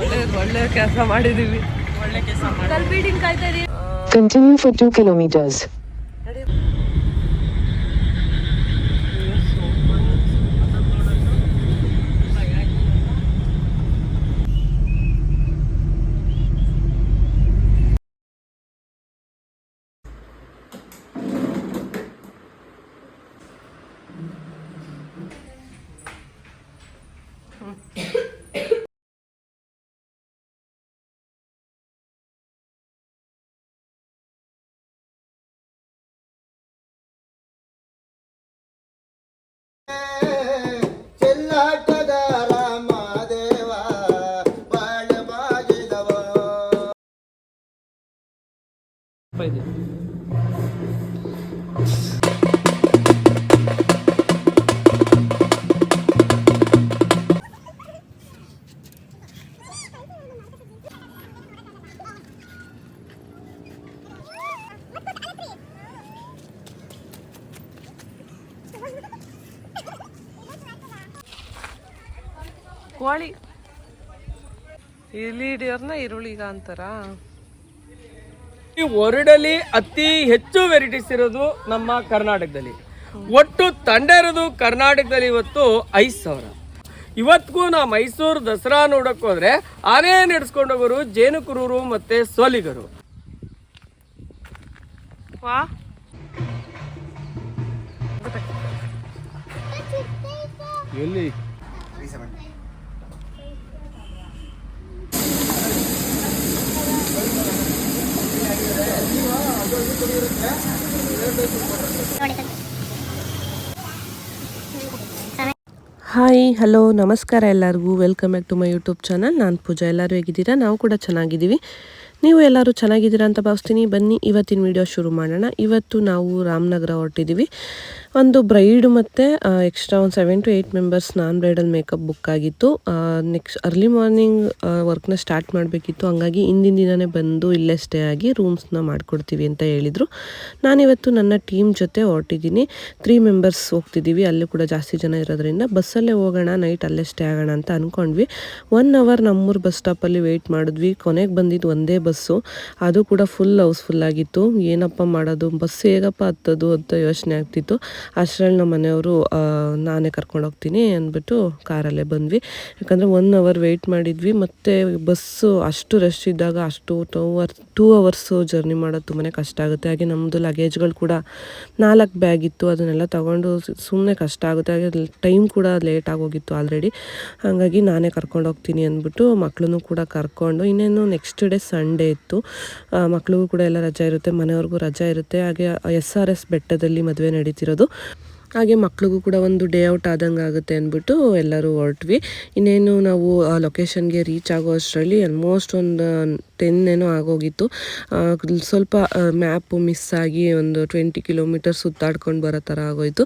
ಒಳ್ಳೆ ಒಳ್ಳೆ ಕೆಲಸ ಮಾಡಿದೀವಿ. ಒಳ್ಳೆ ಕೆಲಸ ಮಾಡಿ ಕಲ್ಬೀಡಿನ ಕಾಯ್ತಾ ಇದೀವಿ Continue ಇಲ್ಲಿ ಹಿಡಿಯೋರ್ನ ಈರುಳ್ಳಿಗ ಅಂತಾರ. ಈ ವರ್ಡಲ್ಲಿ ಅತಿ ಹೆಚ್ಚು ವೆರೈಟೀಸ್ ಇರೋದು ನಮ್ಮ ಕರ್ನಾಟಕದಲ್ಲಿ. ಒಟ್ಟು ತಂಡ ಇರೋದು ಕರ್ನಾಟಕದಲ್ಲಿ ಇವತ್ತು ಐದು ಸಾವಿರ. ಇವತ್ತಿಗೂ ನಾ ಮೈಸೂರು ದಸರಾ ನೋಡಕ್ ಹೋದ್ರೆ ಆನೆ ನಡ್ಸ್ಕೊಂಡು ಹೋಗೋರು ಜೇನುಕುರೂರು ಮತ್ತೆ ಸೋಲಿಗರು. ವಾ. ಎಲ್ಲಿ? ಹಾಯ್, ಹಲೋ, ನಮಸ್ಕಾರ ಎಲ್ಲರಿಗೂ. Welcome back to my YouTube channel ನಾನು ಪೂಜಾ. ಎಲ್ಲರೂ ಹೇಗಿದ್ದೀರಾ? ನಾವು ಕೂಡ ಚೆನ್ನಾಗಿದ್ದೀವಿ. ನೀವು ಎಲ್ಲರೂ ಚೆನ್ನಾಗಿದ್ದೀರಾ ಅಂತ ಭಾವಿಸ್ತೀನಿ. ಬನ್ನಿ, ಇವತ್ತಿನ ವಿಡಿಯೋ ಶುರು ಮಾಡೋಣ. ಇವತ್ತು ನಾವು ರಾಮನಗರ ಹೊರಟಿದ್ದೀವಿ. ಒಂದು ಬ್ರೈಡ್ ಮತ್ತು ಎಕ್ಸ್ಟ್ರಾ ಒಂದು seven to eight members non bridal makeup book ಆಗಿತ್ತು. ನೆಕ್ಸ್ಟ್ ಅರ್ಲಿ ಮಾರ್ನಿಂಗ್ ವರ್ಕ್ನ ಸ್ಟಾರ್ಟ್ ಮಾಡಬೇಕಿತ್ತು. ಹಂಗಾಗಿ ಹಿಂದಿನ ದಿನವೇ ಬಂದು ಇಲ್ಲೇ ಸ್ಟೇ ಆಗಿ ರೂಮ್ಸ್ನ ಮಾಡಿಕೊಡ್ತೀವಿ ಅಂತ ಹೇಳಿದರು. ನಾನಿವತ್ತು ನನ್ನ ಟೀಮ್ ಜೊತೆ ಹೊರಟಿದ್ದೀನಿ. Three members ಹೋಗ್ತಿದ್ದೀವಿ. ಅಲ್ಲೂ ಕೂಡ ಜಾಸ್ತಿ ಜನ ಇರೋದ್ರಿಂದ ಬಸ್ಸಲ್ಲೇ ಹೋಗೋಣ ನೈಟ್ ಅಲ್ಲೇ ಸ್ಟೇ ಆಗೋಣ ಅಂತ ಅಂದ್ಕೊಂಡ್ವಿ ಒನ್ ಅವರ್ ನಮ್ಮೂರು ಬಸ್ ಸ್ಟಾಪಲ್ಲಿ ವೆಯ್ಟ್ ಮಾಡಿದ್ವಿ. ಕೊನೆಗೆ ಬಂದಿದ್ದು ಒಂದೇ ಬಸ್ಸು ಅದು ಕೂಡ ಫುಲ್ ಹೌಸ್ಫುಲ್ ಆಗಿತ್ತು. ಏನಪ್ಪ ಮಾಡೋದು? ಬಸ್ ಹೇಗಪ್ಪ ಹತ್ತೋದು ಅಂತ ಯೋಚನೆ ಆಗ್ತಿತ್ತು. ಅಷ್ಟರಲ್ಲಿ ನಮ್ಮ ಮನೆಯವರು ನಾನೇ ಕರ್ಕೊಂಡು ಹೋಗ್ತೀನಿ ಅಂದ್ಬಿಟ್ಟು ಕಾರಲ್ಲೇ ಬಂದ್ವಿ. ಯಾಕಂದರೆ ಒನ್ ಅವರ್ ವೆಯ್ಟ್ ಮಾಡಿದ್ವಿ. ಮತ್ತು ಬಸ್ಸು ಅಷ್ಟು ರಶ್ ಇದ್ದಾಗ ಅಷ್ಟು two hour two hours journey ಮಾಡೋದು ತುಂಬಾ ಕಷ್ಟ ಆಗುತ್ತೆ. ಹಾಗೆ ನಮ್ಮದು ಲಗೇಜ್ಗಳು ಕೂಡ ನಾಲ್ಕು ಬ್ಯಾಗ್ ಇತ್ತು. ಅದನ್ನೆಲ್ಲ ತಗೊಂಡು ಸುಮ್ಮನೆ ಕಷ್ಟ ಆಗುತ್ತೆ. ಹಾಗೆ ಟೈಮ್ ಕೂಡ ಲೇಟ್ ಆಗೋಗಿತ್ತು ಆಲ್ರೆಡಿ ಹಾಗಾಗಿ ನಾನೇ ಕರ್ಕೊಂಡು ಹೋಗ್ತೀನಿ ಅಂದ್ಬಿಟ್ಟು ಮಕ್ಕಳನ್ನು ಕೂಡ ಕರ್ಕೊಂಡು, ಇನ್ನೇನು ನೆಕ್ಸ್ಟ್ ಡೇ ಸಂಡೇ ಇತ್ತು. ಮಕ್ಳಿಗೂ ಕೂಡ ಎಲ್ಲ ರಜಾ ಇರುತ್ತೆ. ಮನೆಯವ್ರಿಗೂ ರಜಾ ಇರುತ್ತೆ. ಹಾಗೆ ಎಸ್ ಆರ್ ಎಸ್ ಬೆಟ್ಟದಲ್ಲಿ ಮದುವೆ ನಡೀತಿರೋದು. ಹಾಗೆ ಮಕ್ಳಿಗೂ ಕೂಡ ಒಂದು ಡೇ ಔಟ್ ಆದಂಗೆ ಆಗುತ್ತೆ ಅಂದ್ಬಿಟ್ಟು ಎಲ್ಲರೂ ಹೊರಟ್ವಿ. ಇನ್ನೇನು ನಾವು, ಆ ಲೊಕೇಶನ್ಗೆ ರೀಚ್ ಆಗೋ ಅಷ್ಟರಲ್ಲಿ ಆಲ್ಮೋಸ್ಟ್ ಒಂದು ಟೆನ್ ಏನೋ ಆಗೋಗಿತ್ತು ಸ್ವಲ್ಪ ಮ್ಯಾಪು ಮಿಸ್ ಆಗಿ ಒಂದು ಟ್ವೆಂಟಿ ಕಿಲೋಮೀಟರ್ ಸುತ್ತಾಡ್ಕೊಂಡು ಬರೋ ಥರ ಆಗೋಯ್ತು.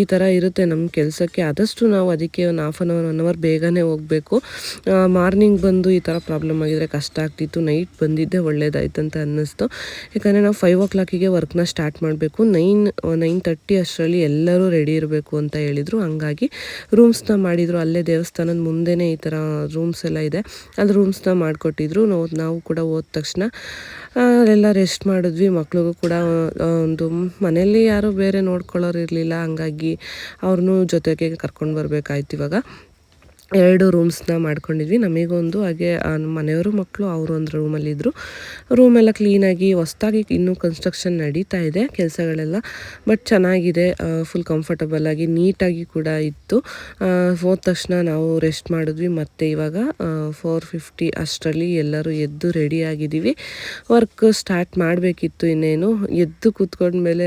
ಈ ಥರ ಇರುತ್ತೆ ನಮ್ಮ ಕೆಲಸಕ್ಕೆ. ಆದಷ್ಟು ನಾವು ಅದಕ್ಕೆ ಒಂದು half an hour one hour ಬೇಗನೆ ಹೋಗಬೇಕು. ಮಾರ್ನಿಂಗ್ ಬಂದು ಈ ಥರ ಪ್ರಾಬ್ಲಮ್ ಆಗಿದ್ರೆ ಕಷ್ಟ ಆಗ್ತಿತ್ತು. ನೈಟ್ ಬಂದಿದ್ದೆ ಒಳ್ಳೇದಾಯ್ತು ಅಂತ ಅನ್ನಿಸ್ತು. ಯಾಕಂದರೆ ನಾವು ಫೈವ್ ಓ ಕ್ಲಾಕಿಗೆ ವರ್ಕ್ನ ಸ್ಟಾರ್ಟ್ ಮಾಡಬೇಕು. ನೈನ್ ನೈನ್ ತರ್ಟಿ ಅಷ್ಟರಲ್ಲಿ ಎಲ್ಲರೂ ರೆಡಿ ಇರಬೇಕು ಅಂತ ಹೇಳಿದರು. ಹಂಗಾಗಿ ರೂಮ್ಸ್ನ ಮಾಡಿದರು. ಅಲ್ಲೇ ದೇವಸ್ಥಾನದ ಮುಂದೆನೇ ಈ ಥರ ರೂಮ್ಸ್ ಎಲ್ಲ ಇದೆ. ಅಲ್ಲಿ ರೂಮ್ಸ್ನ ಮಾಡಿಕೊಟ್ಟಿದ್ರು. ನಾವು ನಾವು ಕೂಡ ಹೋದ ತಕ್ಷಣ ಅಲ್ಲೆಲ್ಲ ರೆಸ್ಟ್ ಮಾಡಿದ್ವಿ. ಮಕ್ಳಿಗೂ ಕೂಡ ಒಂದು ಮನೆಯಲ್ಲಿ ಯಾರು ಬೇರೆ ನೋಡ್ಕೊಳ್ಳೋರು ಇರಲಿಲ್ಲ. ಹಂಗಾಗಿ ಅವ್ರನ್ನೂ ಜೊತೆಗೆ ಕರ್ಕೊಂಡು ಬರಬೇಕಾಯ್ತು ಇವಾಗ. ಎರಡು ರೂಮ್ಸ್ನ ಮಾಡ್ಕೊಂಡಿದ್ವಿ. ನಮಗೊಂದು ಹಾಗೆ ನಮ್ಮ ಮನೆಯವರು ಮಕ್ಕಳು, ಅವರು ಒಂದು ರೂಮಲ್ಲಿದ್ದರು ರೂಮೆಲ್ಲ ಕ್ಲೀನಾಗಿ ಹೊಸ್ದಾಗಿ ಇನ್ನೂ ಕನ್ಸ್ಟ್ರಕ್ಷನ್ ನಡೀತಾ ಇದೆ, ಕೆಲಸಗಳೆಲ್ಲ. ಬಟ್ ಚೆನ್ನಾಗಿದೆ ಫುಲ್ ಕಂಫರ್ಟಬಲ್ ಆಗಿ ನೀಟಾಗಿ ಕೂಡ ಇತ್ತು. ಹೋದ ತಕ್ಷಣ ನಾವು ರೆಸ್ಟ್ ಮಾಡಿದ್ವಿ. ಮತ್ತು ಇವಾಗ ಫೋರ್ ಫಿಫ್ಟಿ ಅಷ್ಟರಲ್ಲಿ ಎಲ್ಲರೂ ಎದ್ದು ರೆಡಿ ಆಗಿದ್ದೀವಿ. ವರ್ಕ್ ಸ್ಟಾರ್ಟ್ ಮಾಡಬೇಕಿತ್ತು ಇನ್ನೇನು. ಎದ್ದು ಕೂತ್ಕೊಂಡ್ಮೇಲೆ ಮೇಲೆ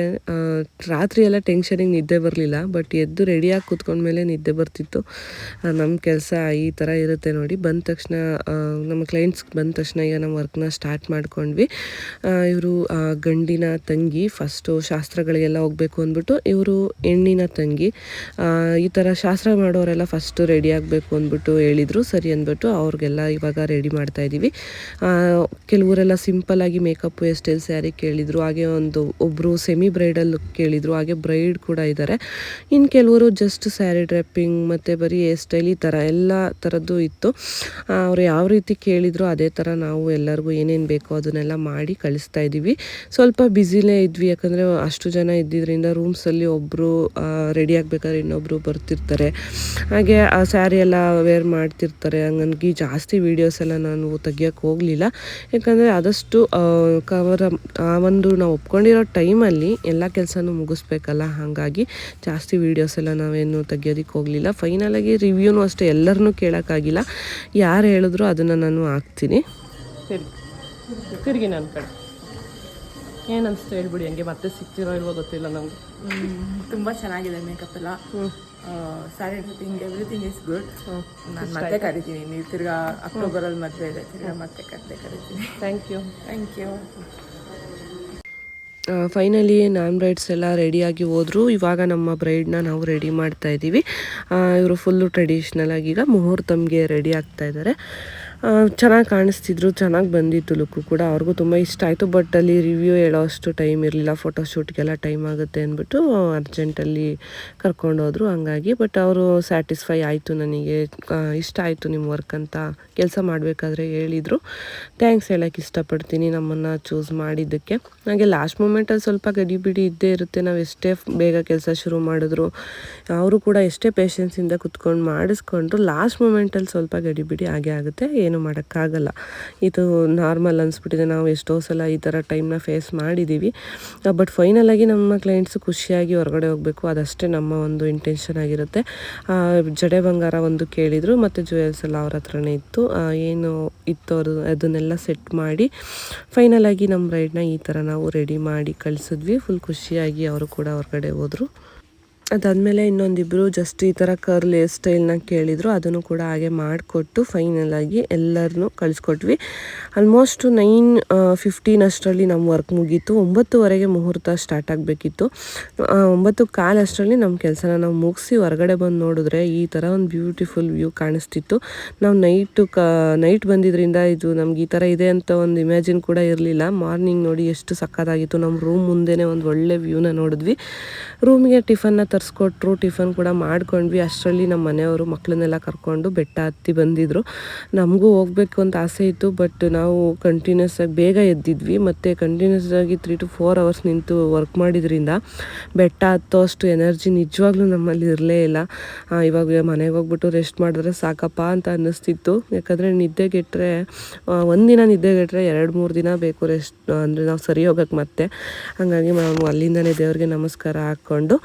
ರಾತ್ರಿ ಎಲ್ಲ ಟೆನ್ಷನಿಗೆ ನಿದ್ದೆ ಬರಲಿಲ್ಲ. ಬಟ್ ಎದ್ದು ರೆಡಿಯಾಗಿ ಕೂತ್ಕೊಂಡ್ಮೇಲೆ ನಿದ್ದೆ ಬರ್ತಿತ್ತು. ನಮ್ಮ ಕೆಲಸ ಈ ಥರ ಇರುತ್ತೆ ನೋಡಿ. ಬಂದ ತಕ್ಷಣ ನಮ್ಮ ಕ್ಲೈಂಟ್ಸ್ ಬಂದ ತಕ್ಷಣ ಈಗ ನಮ್ಮ ವರ್ಕ್ನ ಸ್ಟಾರ್ಟ್ ಮಾಡ್ಕೊಂಡ್ವಿ. ಇವರು ಗಂಡಿನ ತಂಗಿ ಫಸ್ಟು ಶಾಸ್ತ್ರಗಳಿಗೆಲ್ಲ ಹೋಗಬೇಕು ಅಂದ್ಬಿಟ್ಟು ಇವರು ಹೆಣ್ಣಿನ ತಂಗಿ. ಈ ಥರ ಶಾಸ್ತ್ರ ಮಾಡೋರೆಲ್ಲ ಫಸ್ಟು ರೆಡಿ ಆಗಬೇಕು ಅಂದ್ಬಿಟ್ಟು ಹೇಳಿದರು. ಸರಿ ಅಂದ್ಬಿಟ್ಟು ಅವ್ರಿಗೆಲ್ಲ ಇವಾಗ ರೆಡಿ ಮಾಡ್ತಾ ಇದ್ದೀವಿ ಕೆಲವರೆಲ್ಲ ಸಿಂಪಲ್ಲಾಗಿ ಮೇಕಪ್ ಹೇರ್ ಸ್ಟೈಲ್ ಸ್ಯಾರಿ ಕೇಳಿದರು. ಹಾಗೆ ಒಂದು ಒಬ್ಬರು ಸೆಮಿ ಬ್ರೈಡಲ್ ಕೇಳಿದರು. ಹಾಗೆ ಬ್ರೈಡ್ ಕೂಡ ಇದ್ದಾರೆ. ಇನ್ನು ಕೆಲವರು ಜಸ್ಟ್ ಸ್ಯಾರಿ ಡ್ರೆಪ್ಪಿಂಗ್ ಮತ್ತು ಬರೀ ಹೇರ್ ಸ್ಟೈಲ್ ಈ ಥರ ಎಲ್ಲ ಥರದ್ದು ಇತ್ತು. ಅವ್ರು ಯಾವ ರೀತಿ ಕೇಳಿದ್ರು ಅದೇ ಥರ ನಾವು ಎಲ್ಲರಿಗೂ ಏನೇನು ಬೇಕೋ ಅದನ್ನೆಲ್ಲ ಮಾಡಿ ಕಳಿಸ್ತಾ ಇದ್ದೀವಿ. ಸ್ವಲ್ಪ ಬ್ಯುಸಿಲೇ ಇದ್ವಿ, ಯಾಕಂದರೆ ಅಷ್ಟು ಜನ ಇದ್ದಿದ್ದರಿಂದ ರೂಮ್ಸಲ್ಲಿ ಒಬ್ಬರು ರೆಡಿ ಆಗಬೇಕಾದ್ರೆ ಇನ್ನೊಬ್ಬರು ಬರ್ತಿರ್ತಾರೆ. ಹಾಗೆ ಆ ಸ್ಯಾರಿ ಎಲ್ಲ ವೇರ್ ಮಾಡ್ತಿರ್ತಾರೆ. ಹಂಗಾಗಿ ಜಾಸ್ತಿ ವೀಡಿಯೋಸ್ ಎಲ್ಲ ನಾನು ತೆಗಿಯೋಕ್ಕೆ ಹೋಗಲಿಲ್ಲ. ಯಾಕಂದರೆ ಆದಷ್ಟು ಕವರ್ ಆ ಒಂದು ನಾವು ಒಪ್ಕೊಂಡಿರೋ ಟೈಮಲ್ಲಿ ಎಲ್ಲ ಕೆಲಸನೂ ಮುಗಿಸ್ಬೇಕಲ್ಲ? ಹಾಗಾಗಿ ಜಾಸ್ತಿ ವೀಡಿಯೋಸ್ ಎಲ್ಲ ನಾವೇನು ತೆಗಿಯೋದಕ್ಕೆ ಹೋಗಲಿಲ್ಲ. ಫೈನಲಾಗಿ ರಿವ್ಯೂನು ಅಷ್ಟೇ ಎಲ್ಲರನ್ನೂ ಕೇಳೋಕ್ಕಾಗಿಲ್ಲ. ಯಾರು ಹೇಳಿದ್ರು ಅದನ್ನು ನಾನು ಹಾಕ್ತೀನಿ. ಸರಿ. ತಿರುಗಿ ನನ್ನ ಕಡೆ. ಏನು ಅನಿಸ್ತು ಹೇಳ್ಬಿಡಿ ಹಂಗೆ ಮತ್ತೆ ಸಿಗ್ತಿರೋ ಇಲ್ವೋ ಗೊತ್ತಿಲ್ಲ ನಮಗೆ ತುಂಬ ಚೆನ್ನಾಗಿದೆ ಮೇಕಪ್ ಎಲ್ಲ. Sari everything everything is good ನಾನು ಮತ್ತೆ ಕರಿತೀನಿ. ನೀವು ತಿರ್ಗಾ ಅಕ್ಟೋಬರಲ್ಲಿ ಮದುವೆ ಇದೆ. ತಿರ್ಗಾ ಮತ್ತೆ ಕರೆ ಕರಿತೀನಿ. Thank you thank you finally non brides ಎಲ್ಲ ರೆಡಿಯಾಗಿ ಹೋದರು. ಇವಾಗ ನಮ್ಮ ಬ್ರೈಡ್ನ ನಾವು ರೆಡಿ ಮಾಡ್ತಾ ಇದ್ದೀವಿ ಇವರು ಫುಲ್ಲು ಟ್ರೆಡಿಷ್ನಲ್ ಆಗಿ ಈಗ ಮುಹೂರ್ತಮ್ಗೆ ರೆಡಿ ಆಗ್ತಾ ಇದ್ದಾರೆ ಚೆನ್ನಾಗಿ ಕಾಣಿಸ್ತಿದ್ರು, ಚೆನ್ನಾಗಿ ಬಂದಿತ್ತು ಲುಕ್ಕು ಕೂಡ. ಅವ್ರಿಗೂ ತುಂಬ ಇಷ್ಟ ಆಯಿತು ಬಟ್ ಅಲ್ಲಿ ರಿವ್ಯೂ ಹೇಳೋ ಅಷ್ಟು ಟೈಮ್ ಇರಲಿಲ್ಲ. ಫೋಟೋಶೂಟ್ಗೆಲ್ಲ ಟೈಮ್ ಆಗುತ್ತೆ ಅಂದ್ಬಿಟ್ಟು ಅರ್ಜೆಂಟಲ್ಲಿ ಕರ್ಕೊಂಡೋದ್ರು ಹಂಗಾಗಿ. ಬಟ್ ಅವರು ಸ್ಯಾಟಿಸ್ಫೈ ಆಯಿತು ನನಗೆ. ಇಷ್ಟ ಆಯಿತು ನಿಮ್ಮ ವರ್ಕ್ ಅಂತ ಕೆಲಸ ಮಾಡಬೇಕಾದ್ರೆ ಹೇಳಿದರು. ಥ್ಯಾಂಕ್ಸ್ ಹೇಳೋಕ್ಕೆ ಇಷ್ಟಪಡ್ತೀನಿ ನಮ್ಮನ್ನು ಚೂಸ್ ಮಾಡಿದ್ದಕ್ಕೆ. ಹಾಗೆ ಲಾಸ್ಟ್ ಮೂಮೆಂಟಲ್ಲಿ ಸ್ವಲ್ಪ ಗಡಿಬಿಡಿ ಇದ್ದೇ ಇರುತ್ತೆ. ನಾವು ಎಷ್ಟೇ ಬೇಗ ಕೆಲಸ ಶುರು ಮಾಡಿದ್ರು, ಅವರು ಕೂಡ ಎಷ್ಟೇ ಪೇಷನ್ಸಿಂದ ಕುತ್ಕೊಂಡು ಮಾಡಿಸ್ಕೊಂಡ್ರು ಲಾಸ್ಟ್ ಮೂಮೆಂಟಲ್ಲಿ ಸ್ವಲ್ಪ ಗಡಿಬಿಡಿ ಆಗೇ ಆಗುತ್ತೆ. ಏನು ಮಾಡೋಕ್ಕಾಗಲ್ಲ. ಇದು ನಾರ್ಮಲ್ ಅನಿಸ್ಬಿಟ್ಟಿದೆ. ನಾವು ಎಷ್ಟೋ ಸಲ ಈ ಥರ ಟೈಮ್ನ ಫೇಸ್ ಮಾಡಿದ್ದೀವಿ ಬಟ್ ಫೈನಲಾಗಿ ನಮ್ಮ ಕ್ಲೈಂಟ್ಸ್ ಖುಷಿಯಾಗಿ ಹೊರಗಡೆ ಹೋಗಬೇಕು. ಅದಷ್ಟೇ ನಮ್ಮ ಒಂದು ಇಂಟೆನ್ಷನ್ ಆಗಿರುತ್ತೆ. ಜಡೆ ಬಂಗಾರ ಒಂದು ಕೇಳಿದರು ಮತ್ತು ಜುವೆಲ್ಸ್ ಎಲ್ಲ ಅವ್ರ ಹತ್ರನೇ ಇತ್ತು. ಏನು ಇತ್ತು ಅವರು ಅದನ್ನೆಲ್ಲ ಸೆಟ್ ಮಾಡಿ ಫೈನಲಾಗಿ ನಮ್ಮ ರೈಡ್ನ ಈ ಥರ ನಾವು ರೆಡಿ ಮಾಡಿ ಕಳಿಸಿದ್ವಿ. ಫುಲ್ ಖುಷಿಯಾಗಿ ಅವರು ಕೂಡ ಹೊರಗಡೆ ಹೋದರು. ಅದಾದಮೇಲೆ ಇನ್ನೊಂದಿಬ್ಬರು ಜಸ್ಟ್ ಈ ಥರ ಕರ್ಲ್ ಹೇರ್ ಸ್ಟೈಲ್ನ ಕೇಳಿದರು. ಅದನ್ನು ಕೂಡ ಹಾಗೆ ಮಾಡಿಕೊಟ್ಟು ಫೈನಲಾಗಿ ಎಲ್ಲರನ್ನೂ ಕಳಿಸ್ಕೊಟ್ವಿ. ಆಲ್ಮೋಸ್ಟ್ ನೈನ್ ಫಿಫ್ಟೀನ್ ಅಷ್ಟರಲ್ಲಿ ನಮ್ಮ ವರ್ಕ್ ಮುಗೀತು. ಒಂಬತ್ತುವರೆಗೆ ಮುಹೂರ್ತ ಸ್ಟಾರ್ಟ್ ಆಗಬೇಕಿತ್ತು. ಒಂಬತ್ತು ಕಾಲು ಅಷ್ಟರಲ್ಲಿ ನಮ್ಮ ಕೆಲಸನ ನಾವು ಮುಗಿಸಿ ಹೊರಗಡೆ ಬಂದು ನೋಡಿದ್ರೆ ಈ ಥರ ಒಂದು ಬ್ಯೂಟಿಫುಲ್ ವ್ಯೂ ಕಾಣಿಸ್ತಿತ್ತು. ನಾವು ನೈಟು ಕ ನೈಟ್ ಬಂದಿದ್ದರಿಂದ ಇದು ನಮ್ಗೆ ಈ ಥರ ಇದೆ ಅಂತ ಒಂದು ಇಮ್ಯಾಜಿನ್ ಕೂಡ ಇರಲಿಲ್ಲ. ಮಾರ್ನಿಂಗ್ ನೋಡಿ ಎಷ್ಟು ಸಕ್ಕತ್ತಾಗಿತ್ತು. ನಮ್ಮ ರೂಮ್ ಮುಂದೆನೇ ಒಂದು ಒಳ್ಳೆ ವ್ಯೂನ ನೋಡಿದ್ವಿ. ರೂಮಿಗೆ ಟಿಫನ್ನ ತರಿಸ್ಕೊಟ್ರು ಟಿಫನ್ ಕೂಡ ಮಾಡ್ಕೊಂಡ್ವಿ. ಅಷ್ಟರಲ್ಲಿ ನಮ್ಮ ಮನೆಯವರು ಮಕ್ಕಳನ್ನೆಲ್ಲ ಕರ್ಕೊಂಡು ಬೆಟ್ಟ ಹತ್ತಿ ಬಂದಿದ್ರು. ನಮಗೂ ಹೋಗಬೇಕು ಅಂತ ಆಸೆ ಇತ್ತು, ಬಟ್ ನಾವು ಕಂಟಿನ್ಯೂಸ್ ಆಗಿ ಬೇಗ ಎದ್ದಿದ್ವಿ. ಮತ್ತು ಕಂಟಿನ್ಯೂಸ್ ಆಗಿ ತ್ರೀ ಟು ಫೋರ್ ಅವರ್ಸ್ ನಿಂತು ವರ್ಕ್ ಮಾಡಿದ್ರಿಂದ ಬೆಟ್ಟ ಹತ್ತೋ ಅಷ್ಟು ಎನರ್ಜಿ ನಿಜವಾಗ್ಲೂ ನಮ್ಮಲ್ಲಿ ಇರಲೇ ಇಲ್ಲ. ಇವಾಗ ಮನೆಗೆ ಹೋಗ್ಬಿಟ್ಟು ರೆಸ್ಟ್ ಮಾಡಿದ್ರೆ ಸಾಕಪ್ಪ ಅಂತ ಅನ್ನಿಸ್ತಿತ್ತು. ಯಾಕಂದರೆ ನಿದ್ದೆಗೆಟ್ಟರೆ ಒಂದಿನ ನಿದ್ದೆಗೆಟ್ಟರೆ ಎರಡು, ಮೂರು ದಿನ ಬೇಕು ರೆಸ್ಟ್ ಅಂದರೆ ನಾವು ಸರಿ ಹೋಗಕ್ಕೆ ಮತ್ತೆ. ಹಾಗಾಗಿ ನಾವು ಅಲ್ಲಿಂದನೇ ದೇವ್ರಿಗೆ ನಮಸ್ಕಾರ ಹಾಕ್ಕೊಂಡು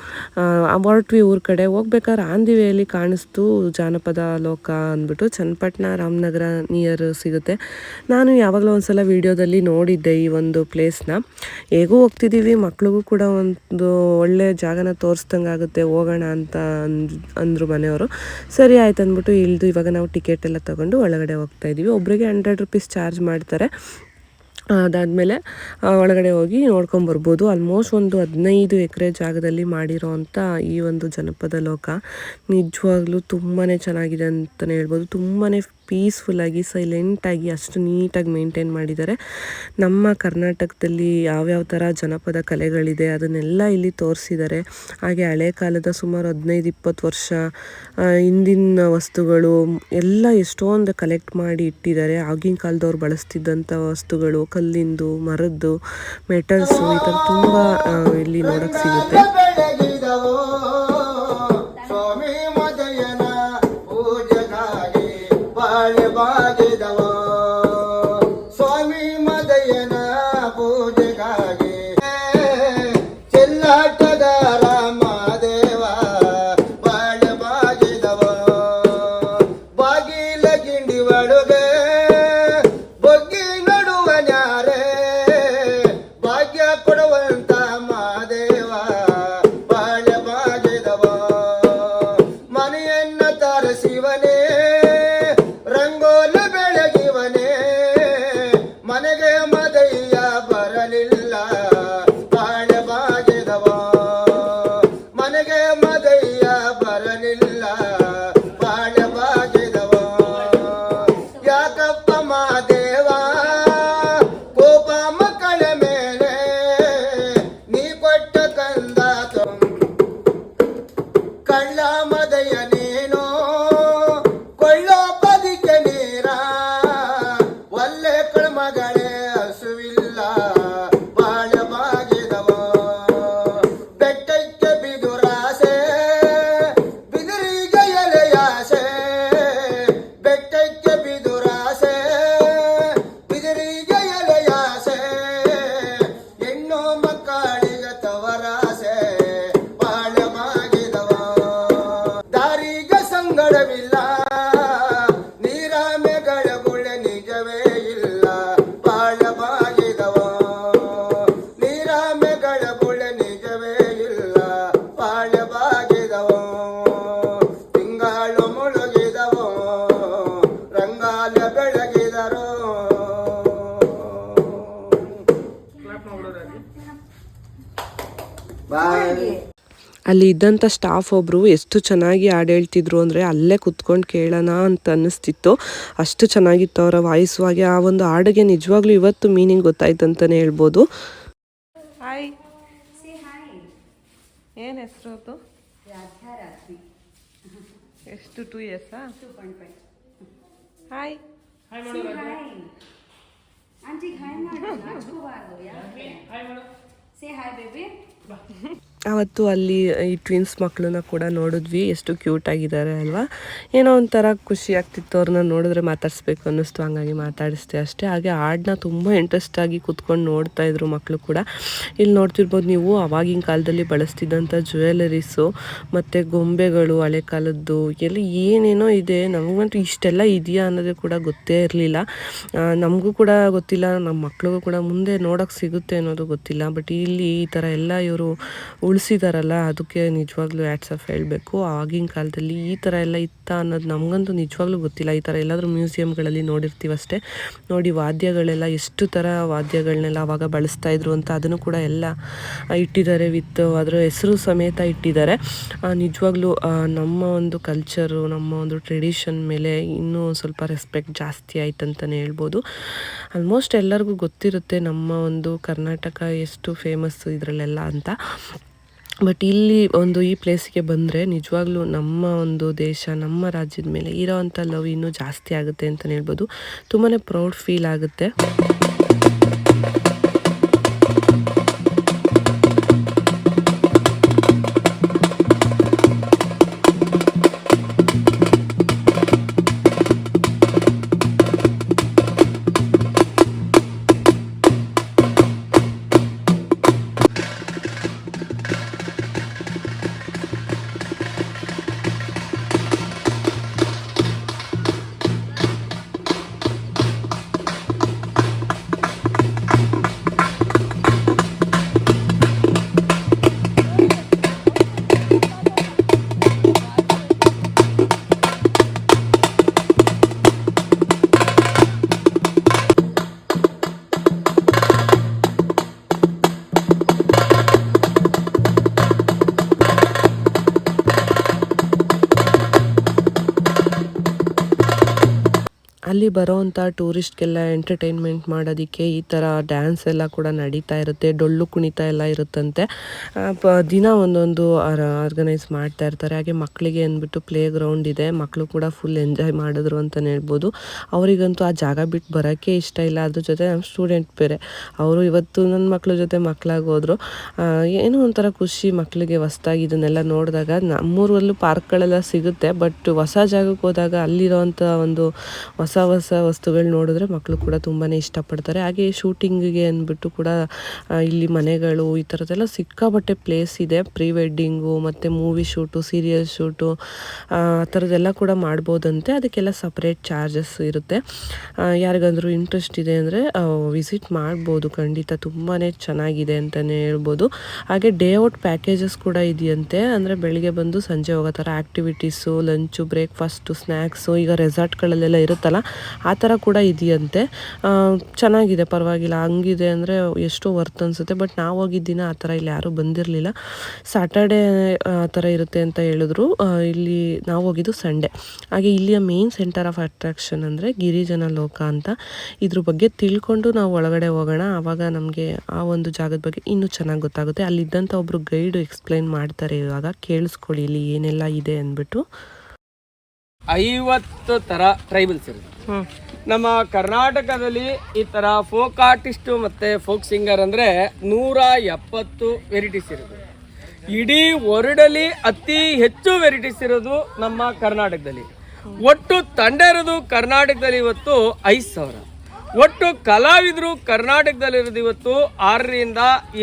ಹೊರಟ್ವಿ ಊರ ಕಡೆ ಹೋಗ್ಬೇಕಾದ್ರೆ ಆನ್ ದಿ ವೇಯಲ್ಲಿ ಕಾಣಿಸ್ತು ಜಾನಪದ ಲೋಕ ಅಂದ್ಬಿಟ್ಟು. ಚನ್ನಪಟ್ಟಣ, ರಾಮನಗರ ನಿಯರ್ ಸಿಗುತ್ತೆ. ನಾನು ಯಾವಾಗಲೂ ಒಂದ್ಸಲ ವೀಡಿಯೋದಲ್ಲಿ ನೋಡಿದ್ದೆ ಈ ಒಂದು ಪ್ಲೇಸ್ನ ಹೇಗೂ ಹೋಗ್ತಿದ್ದೀವಿ ಮಕ್ಳಿಗೂ ಕೂಡ ಒಂದು ಒಳ್ಳೆ ಜಾಗನ ತೋರಿಸ್ದಂಗೆ ಆಗುತ್ತೆ, ಹೋಗೋಣ ಅಂತ ಅಂದ್, ಅಂದರು ಮನೆಯವರು. ಸರಿ ಆಯ್ತು ಅಂದ್ಬಿಟ್ಟು ಇಳಿದು ಇವಾಗ ನಾವು ಟಿಕೆಟ್ ಎಲ್ಲ ತಗೊಂಡು ಒಳಗಡೆ ಹೋಗ್ತಾ ಇದ್ದೀವಿ ಒಬ್ಬರಿಗೆ ಹಂಡ್ರೆಡ್ ರುಪೀಸ್ ಚಾರ್ಜ್ ಮಾಡ್ತಾರೆ. ಅದಾದಮೇಲೆ ಒಳಗಡೆ ಹೋಗಿ ನೋಡ್ಕೊಂಬರ್ಬೋದು ಆಲ್ಮೋಸ್ಟ್ ಒಂದು ಹದಿನೈದು ಎಕರೆ ಜಾಗದಲ್ಲಿ ಮಾಡಿರೋ ಅಂಥ ಈ ಒಂದು ಜನಪದ ಲೋಕ ನಿಜವಾಗ್ಲೂ ತುಂಬಾ ಚೆನ್ನಾಗಿದೆ ಅಂತಲೇ ಹೇಳ್ಬೋದು. ತುಂಬಾ ಪೀಸ್ಫುಲ್ಲಾಗಿ ಸೈಲೆಂಟಾಗಿ ಅಷ್ಟು ನೀಟಾಗಿ ಮೇಂಟೈನ್ ಮಾಡಿದ್ದಾರೆ. ನಮ್ಮ ಕರ್ನಾಟಕದಲ್ಲಿ ಯಾವ್ಯಾವ ಥರ ಜನಪದ ಕಲೆಗಳಿದೆ ಅದನ್ನೆಲ್ಲ ಇಲ್ಲಿ ತೋರಿಸಿದ್ದಾರೆ. ಹಾಗೆ ಹಳೆ ಕಾಲದ ಸುಮಾರು ಹದಿನೈದು, ಇಪ್ಪತ್ತು ವರ್ಷ ಹಿಂದಿನ ವಸ್ತುಗಳು ಎಲ್ಲ ಎಷ್ಟೊಂದು ಕಲೆಕ್ಟ್ ಮಾಡಿ ಇಟ್ಟಿದ್ದಾರೆ. ಆಗಿನ ಕಾಲದವ್ರು ಬಳಸ್ತಿದ್ದಂಥ ವಸ್ತುಗಳು, ಕಲ್ಲಿಂದು, ಮರದ್ದು ಮೆಟಲ್ಸು ಈ ಥರ ತುಂಬ ಇಲ್ಲಿ ನೋಡೋಕ್ಕೆ ಸಿಗುತ್ತೆ. ಅಲ್ಲಿ ಇದ್ದಂಥ ಸ್ಟಾಫ್ ಒಬ್ಬರು ಎಷ್ಟು ಚೆನ್ನಾಗಿ ಹಾಡು ಹೇಳ್ತಿದ್ರು ಅಂದರೆ ಅಲ್ಲೇ ಕುತ್ಕೊಂಡು ಕೇಳೋಣ ಅಂತ ಅನ್ನಿಸ್ತಿತ್ತು. ಅಷ್ಟು ಚೆನ್ನಾಗಿತ್ತು ಅವರ ವಾಯ್ಸು ಹಾಗೆ ಆ ಒಂದು ಹಾಡಿಗೆ ನಿಜವಾಗ್ಲೂ ಇವತ್ತು ಮೀನಿಂಗ್ ಗೊತ್ತಾಯ್ತು ಅಂತಲೇ ಹೇಳ್ಬೋದು. ಹಾಯ್ ಏನು ಹೆಸರು ಅದು? ಎಷ್ಟು ಟು ಇಯರ್ಸಾ ಹಾಯ್ ಹಾಯ್ ಅವತ್ತು ಅಲ್ಲಿ, ಈ ಟ್ವಿನ್ಸ್ ಮಕ್ಕಳನ್ನ ಕೂಡ ನೋಡಿದ್ವಿ. ಎಷ್ಟು ಕ್ಯೂಟ್ ಆಗಿದ್ದಾರೆ ಅಲ್ವಾ? ಏನೋ ಒಂಥರ ಖುಷಿ ಆಗ್ತಿತ್ತು ಅವ್ರನ್ನ ನೋಡಿದ್ರೆ ಮಾತಾಡಿಸ್ಬೇಕು ಅನ್ನಿಸ್ತು. ಹಂಗಾಗಿ ಮಾತಾಡಿಸ್ದೆ ಅಷ್ಟೇ. ಹಾಗೆ ಹಾಡನ್ನ ತುಂಬ ಇಂಟ್ರೆಸ್ಟಾಗಿ ಕೂತ್ಕೊಂಡು ನೋಡ್ತಾ ಇದ್ರು ಮಕ್ಕಳು ಕೂಡ. ಇಲ್ಲಿ ನೋಡ್ತಿರ್ಬೋದು ನೀವು, ಅವಾಗಿನ ಕಾಲದಲ್ಲಿ ಬಳಸ್ತಿದ್ದಂಥ ಜ್ಯುವೆಲರೀಸು ಮತ್ತು ಗೊಂಬೆಗಳು ಹಳೆ ಕಾಲದ್ದು, ಎಲ್ಲ ಏನೇನೋ ಇದೆ. ನಮಗಂತೂ ಇಷ್ಟೆಲ್ಲ ಇದೆಯಾ ಅನ್ನೋದೇ ಕೂಡ ಗೊತ್ತೇ ಇರಲಿಲ್ಲ. ನಮಗೂ ಕೂಡ ಗೊತ್ತಿಲ್ಲ. ನಮ್ಮ ಮಕ್ಳಿಗೂ ಕೂಡ ಮುಂದೆ ನೋಡೋಕ್ಕೆ ಸಿಗುತ್ತೆ ಅನ್ನೋದು ಗೊತ್ತಿಲ್ಲ. ಬಟ್ ಇಲ್ಲಿ ಈ ಥರ ಎಲ್ಲ ಇವರು ಉಳಿಸಿದಾರಲ್ಲ, ಅದಕ್ಕೆ ನಿಜವಾಗ್ಲೂ ಆಫ್ ಹೇಳಬೇಕು. ಆಗಿನ ಕಾಲದಲ್ಲಿ ಈ ಥರ ಎಲ್ಲ ಇತ್ತ ಅನ್ನೋದು ನಮಗಂತೂ ನಿಜವಾಗ್ಲೂ ಗೊತ್ತಿಲ್ಲ. ಈ ಥರ ಎಲ್ಲಾದರೂ ಮ್ಯೂಸಿಯಮ್ಗಳಲ್ಲಿ ನೋಡಿರ್ತೀವಷ್ಟೇ. ನೋಡಿ, ವಾದ್ಯಗಳೆಲ್ಲ ಎಷ್ಟು ಥರ ವಾದ್ಯಗಳನ್ನೆಲ್ಲ ಅವಾಗ ಬಳಸ್ತಾ ಇದ್ರು ಅಂತ ಅದನ್ನು ಕೂಡ ಎಲ್ಲ ಇಟ್ಟಿದ್ದಾರೆ ವಿತ್ ಅದರ ಹೆಸರು ಸಮೇತ ಇಟ್ಟಿದ್ದಾರೆ. ನಿಜವಾಗ್ಲೂ ನಮ್ಮ ಒಂದು ಕಲ್ಚರು ನಮ್ಮ ಒಂದು ಟ್ರೆಡಿಷನ್ ಮೇಲೆ ಇನ್ನೂ ಸ್ವಲ್ಪ ರೆಸ್ಪೆಕ್ಟ್ ಜಾಸ್ತಿ ಆಯ್ತು ಅಂತಲೇ ಹೇಳ್ಬೋದು. ಆಲ್ಮೋಸ್ಟ್ ಎಲ್ಲರಿಗೂ ಗೊತ್ತಿರುತ್ತೆ ನಮ್ಮ ಒಂದು ಕರ್ನಾಟಕ ಎಷ್ಟು ಫೇಮಸ್ಸು ಇದರಲ್ಲೆಲ್ಲ ಅಂತ. ಬಟ್ ಇಲ್ಲಿ ಒಂದು ಈ ಪ್ಲೇಸ್ಗೆ ಬಂದರೆ ನಿಜವಾಗ್ಲೂ ನಮ್ಮ ಒಂದು ದೇಶ, ನಮ್ಮ ರಾಜ್ಯದ ಮೇಲೆ ಇರೋವಂಥ ಲವ್ ಇನ್ನೂ ಜಾಸ್ತಿ ಆಗುತ್ತೆ ಅಂತಲೇ ಹೇಳ್ಬೋದು. ತುಂಬಾ ಪ್ರೌಡ್ ಫೀಲ್ ಆಗುತ್ತೆ. ಅಲ್ಲಿ ಬರೋವಂಥ ಟೂರಿಸ್ಟ್ಗೆಲ್ಲ ಎಂಟರ್ಟೈನ್ಮೆಂಟ್ ಮಾಡೋದಕ್ಕೆ ಈ ಥರ ಡ್ಯಾನ್ಸ್ ಎಲ್ಲ ಕೂಡ ನಡೀತಾ ಇರುತ್ತೆ, ಡೊಳ್ಳು ಕುಣಿತ ಎಲ್ಲ ಇರುತ್ತಂತೆ. ದಿನ ಒಂದೊಂದು ಆರ್ಗನೈಸ್ ಮಾಡ್ತಾ ಇರ್ತಾರೆ. ಹಾಗೆ ಮಕ್ಕಳಿಗೆ ಅಂದ್ಬಿಟ್ಟು ಪ್ಲೇ ಗ್ರೌಂಡ್ ಇದೆ ಮಕ್ಕಳು ಕೂಡ ಫುಲ್ ಎಂಜಾಯ್ ಮಾಡಿದ್ರು ಅಂತಲೇ ಹೇಳ್ಬೋದು. ಅವರಿಗಂತೂ ಆ ಜಾಗ ಬಿಟ್ಟು ಬರೋಕ್ಕೆ ಇಷ್ಟ ಇಲ್ಲ. ಅದ್ರ ಜೊತೆ ನಮ್ಮ ಸ್ಟೂಡೆಂಟ್ ಬೇರೆ, ಅವರು ಇವತ್ತು ನನ್ನ ಮಕ್ಕಳ ಜೊತೆ ಮಕ್ಕಳಾಗಿ ಹೋದ್ರು. ಏನೋ ಒಂಥರ ಖುಷಿ ಮಕ್ಕಳಿಗೆ ಹೊಸ್ದಾಗಿ ಇದನ್ನೆಲ್ಲ ನೋಡಿದಾಗ. ನಮ್ಮೂರಲ್ಲೂ ಪಾರ್ಕ್ಗಳೆಲ್ಲ ಸಿಗುತ್ತೆ ಬಟ್ ಹೊಸ ಜಾಗಕ್ಕೆ ಹೋದಾಗ ಅಲ್ಲಿರೋವಂಥ ಒಂದು ಹೊಸ ಹೊಸ ವಸ್ತುಗಳು ನೋಡಿದ್ರೆ ಮಕ್ಕಳು ಕೂಡ ತುಂಬಾ ಇಷ್ಟಪಡ್ತಾರೆ. ಹಾಗೆ ಶೂಟಿಂಗಿಗೆ ಅಂದ್ಬಿಟ್ಟು ಕೂಡ ಇಲ್ಲಿ ಮನೆಗಳು ಈ ಥರದ್ದೆಲ್ಲ ಸಿಕ್ಕಾಬಟ್ಟೆ ಪ್ಲೇಸ್ ಇದೆ. ಪ್ರೀ ವೆಡ್ಡಿಂಗು ಮತ್ತು ಮೂವಿ ಶೂಟು ಸೀರಿಯಲ್ ಶೂಟು ಆ ಥರದ್ದೆಲ್ಲ ಕೂಡ ಮಾಡ್ಬೋದಂತೆ. ಅದಕ್ಕೆಲ್ಲ ಸಪ್ರೇಟ್ ಚಾರ್ಜಸ್ ಇರುತ್ತೆ. ಯಾರಿಗಾದರೂ ಇಂಟ್ರೆಸ್ಟ್ ಇದೆ ಅಂದರೆ ವಿಸಿಟ್ ಮಾಡ್ಬೋದು. ಖಂಡಿತ ತುಂಬಾ ಚೆನ್ನಾಗಿದೆ ಅಂತಲೇ ಹೇಳ್ಬೋದು. ಹಾಗೆ ಡೇ ಔಟ್ ಪ್ಯಾಕೇಜಸ್ ಕೂಡ ಇದೆಯಂತೆ. ಅಂದರೆ ಬೆಳಿಗ್ಗೆ ಬಂದು ಸಂಜೆ ಹೋಗೋ ಥರ ಆ್ಯಕ್ಟಿವಿಟೀಸು ಲಂಚು ಬ್ರೇಕ್ಫಾಸ್ಟು ಸ್ನ್ಯಾಕ್ಸು ಈಗ ರೆಸಾರ್ಟ್ಗಳಲ್ಲೆಲ್ಲ ಇರುತ್ತಲ್ಲ ಆ ಥರ ಕೂಡ ಇದೆಯಂತೆ. ಚೆನ್ನಾಗಿದೆ, ಪರವಾಗಿಲ್ಲ. ಹಂಗಿದೆ ಅಂದರೆ ಎಷ್ಟೋ ವರ್ತ್ ಅನಿಸುತ್ತೆ. ಬಟ್ ನಾವು ಹೋಗಿದ್ದ ದಿನ ಆ ಥರ ಇಲ್ಲಿ ಯಾರೂ ಬಂದಿರಲಿಲ್ಲ. ಸ್ಯಾಟರ್ಡೇ ಆ ಥರ ಇರುತ್ತೆ ಅಂತ ಹೇಳಿದ್ರು. ಇಲ್ಲಿ ನಾವು ಹೋಗಿದ್ದು ಸಂಡೇ ಹಾಗೆ ಇಲ್ಲಿಯ ಮೇನ್ ಸೆಂಟರ್ ಆಫ್ ಅಟ್ರಾಕ್ಷನ್ ಅಂದರೆ ಗಿರಿಜನ ಲೋಕ ಅಂತ ಇದ್ರ ಬಗ್ಗೆ ತಿಳ್ಕೊಂಡು ನಾವು ಒಳಗಡೆ ಹೋಗೋಣ. ಆವಾಗ ನಮಗೆ ಆ ಒಂದು ಜಾಗದ ಬಗ್ಗೆ ಇನ್ನೂ ಚೆನ್ನಾಗಿ ಗೊತ್ತಾಗುತ್ತೆ. ಅಲ್ಲಿದ್ದಂಥ ಒಬ್ಬರು ಗೈಡ್ ಎಕ್ಸ್ಪ್ಲೈನ್ ಮಾಡ್ತಾರೆ ಇವಾಗ. ಕೇಳಿಸ್ಕೊಳ್ಳಿ ಇಲ್ಲಿ ಏನೆಲ್ಲ ಇದೆ ಅಂದ್ಬಿಟ್ಟು. ಐವತ್ತು ತರ ಟ್ರೈಬಲ್ಸ್ ಇರುತ್ತೆ ನಮ್ಮ ಕರ್ನಾಟಕದಲ್ಲಿ ಈ ತರ ಫೋಕ್ ಆರ್ಟಿಸ್ಟ್ ಮತ್ತೆ ಫೋಕ್ ಸಿಂಗರ್ ಅಂದ್ರೆ ನೂರ ಎಪ್ಪತ್ತು ವೆರೈಟೀಸ್ ಇರುತ್ತೆ ಇಡೀ ವರ್ಲ್ಡಲ್ಲಿ ಅತಿ ಹೆಚ್ಚು ವೆರೈಟೀಸ್ ಇರೋದು ನಮ್ಮ ಕರ್ನಾಟಕದಲ್ಲಿ. ಒಟ್ಟು ತಂಡ ಇರೋದು ಕರ್ನಾಟಕದಲ್ಲಿ ಇವತ್ತು ಐದು ಸಾವಿರ. ಒಟ್ಟು ಕಲಾವಿದರು ಕರ್ನಾಟಕದಲ್ಲಿರೋದು ಇವತ್ತು ಆರರಿಂದ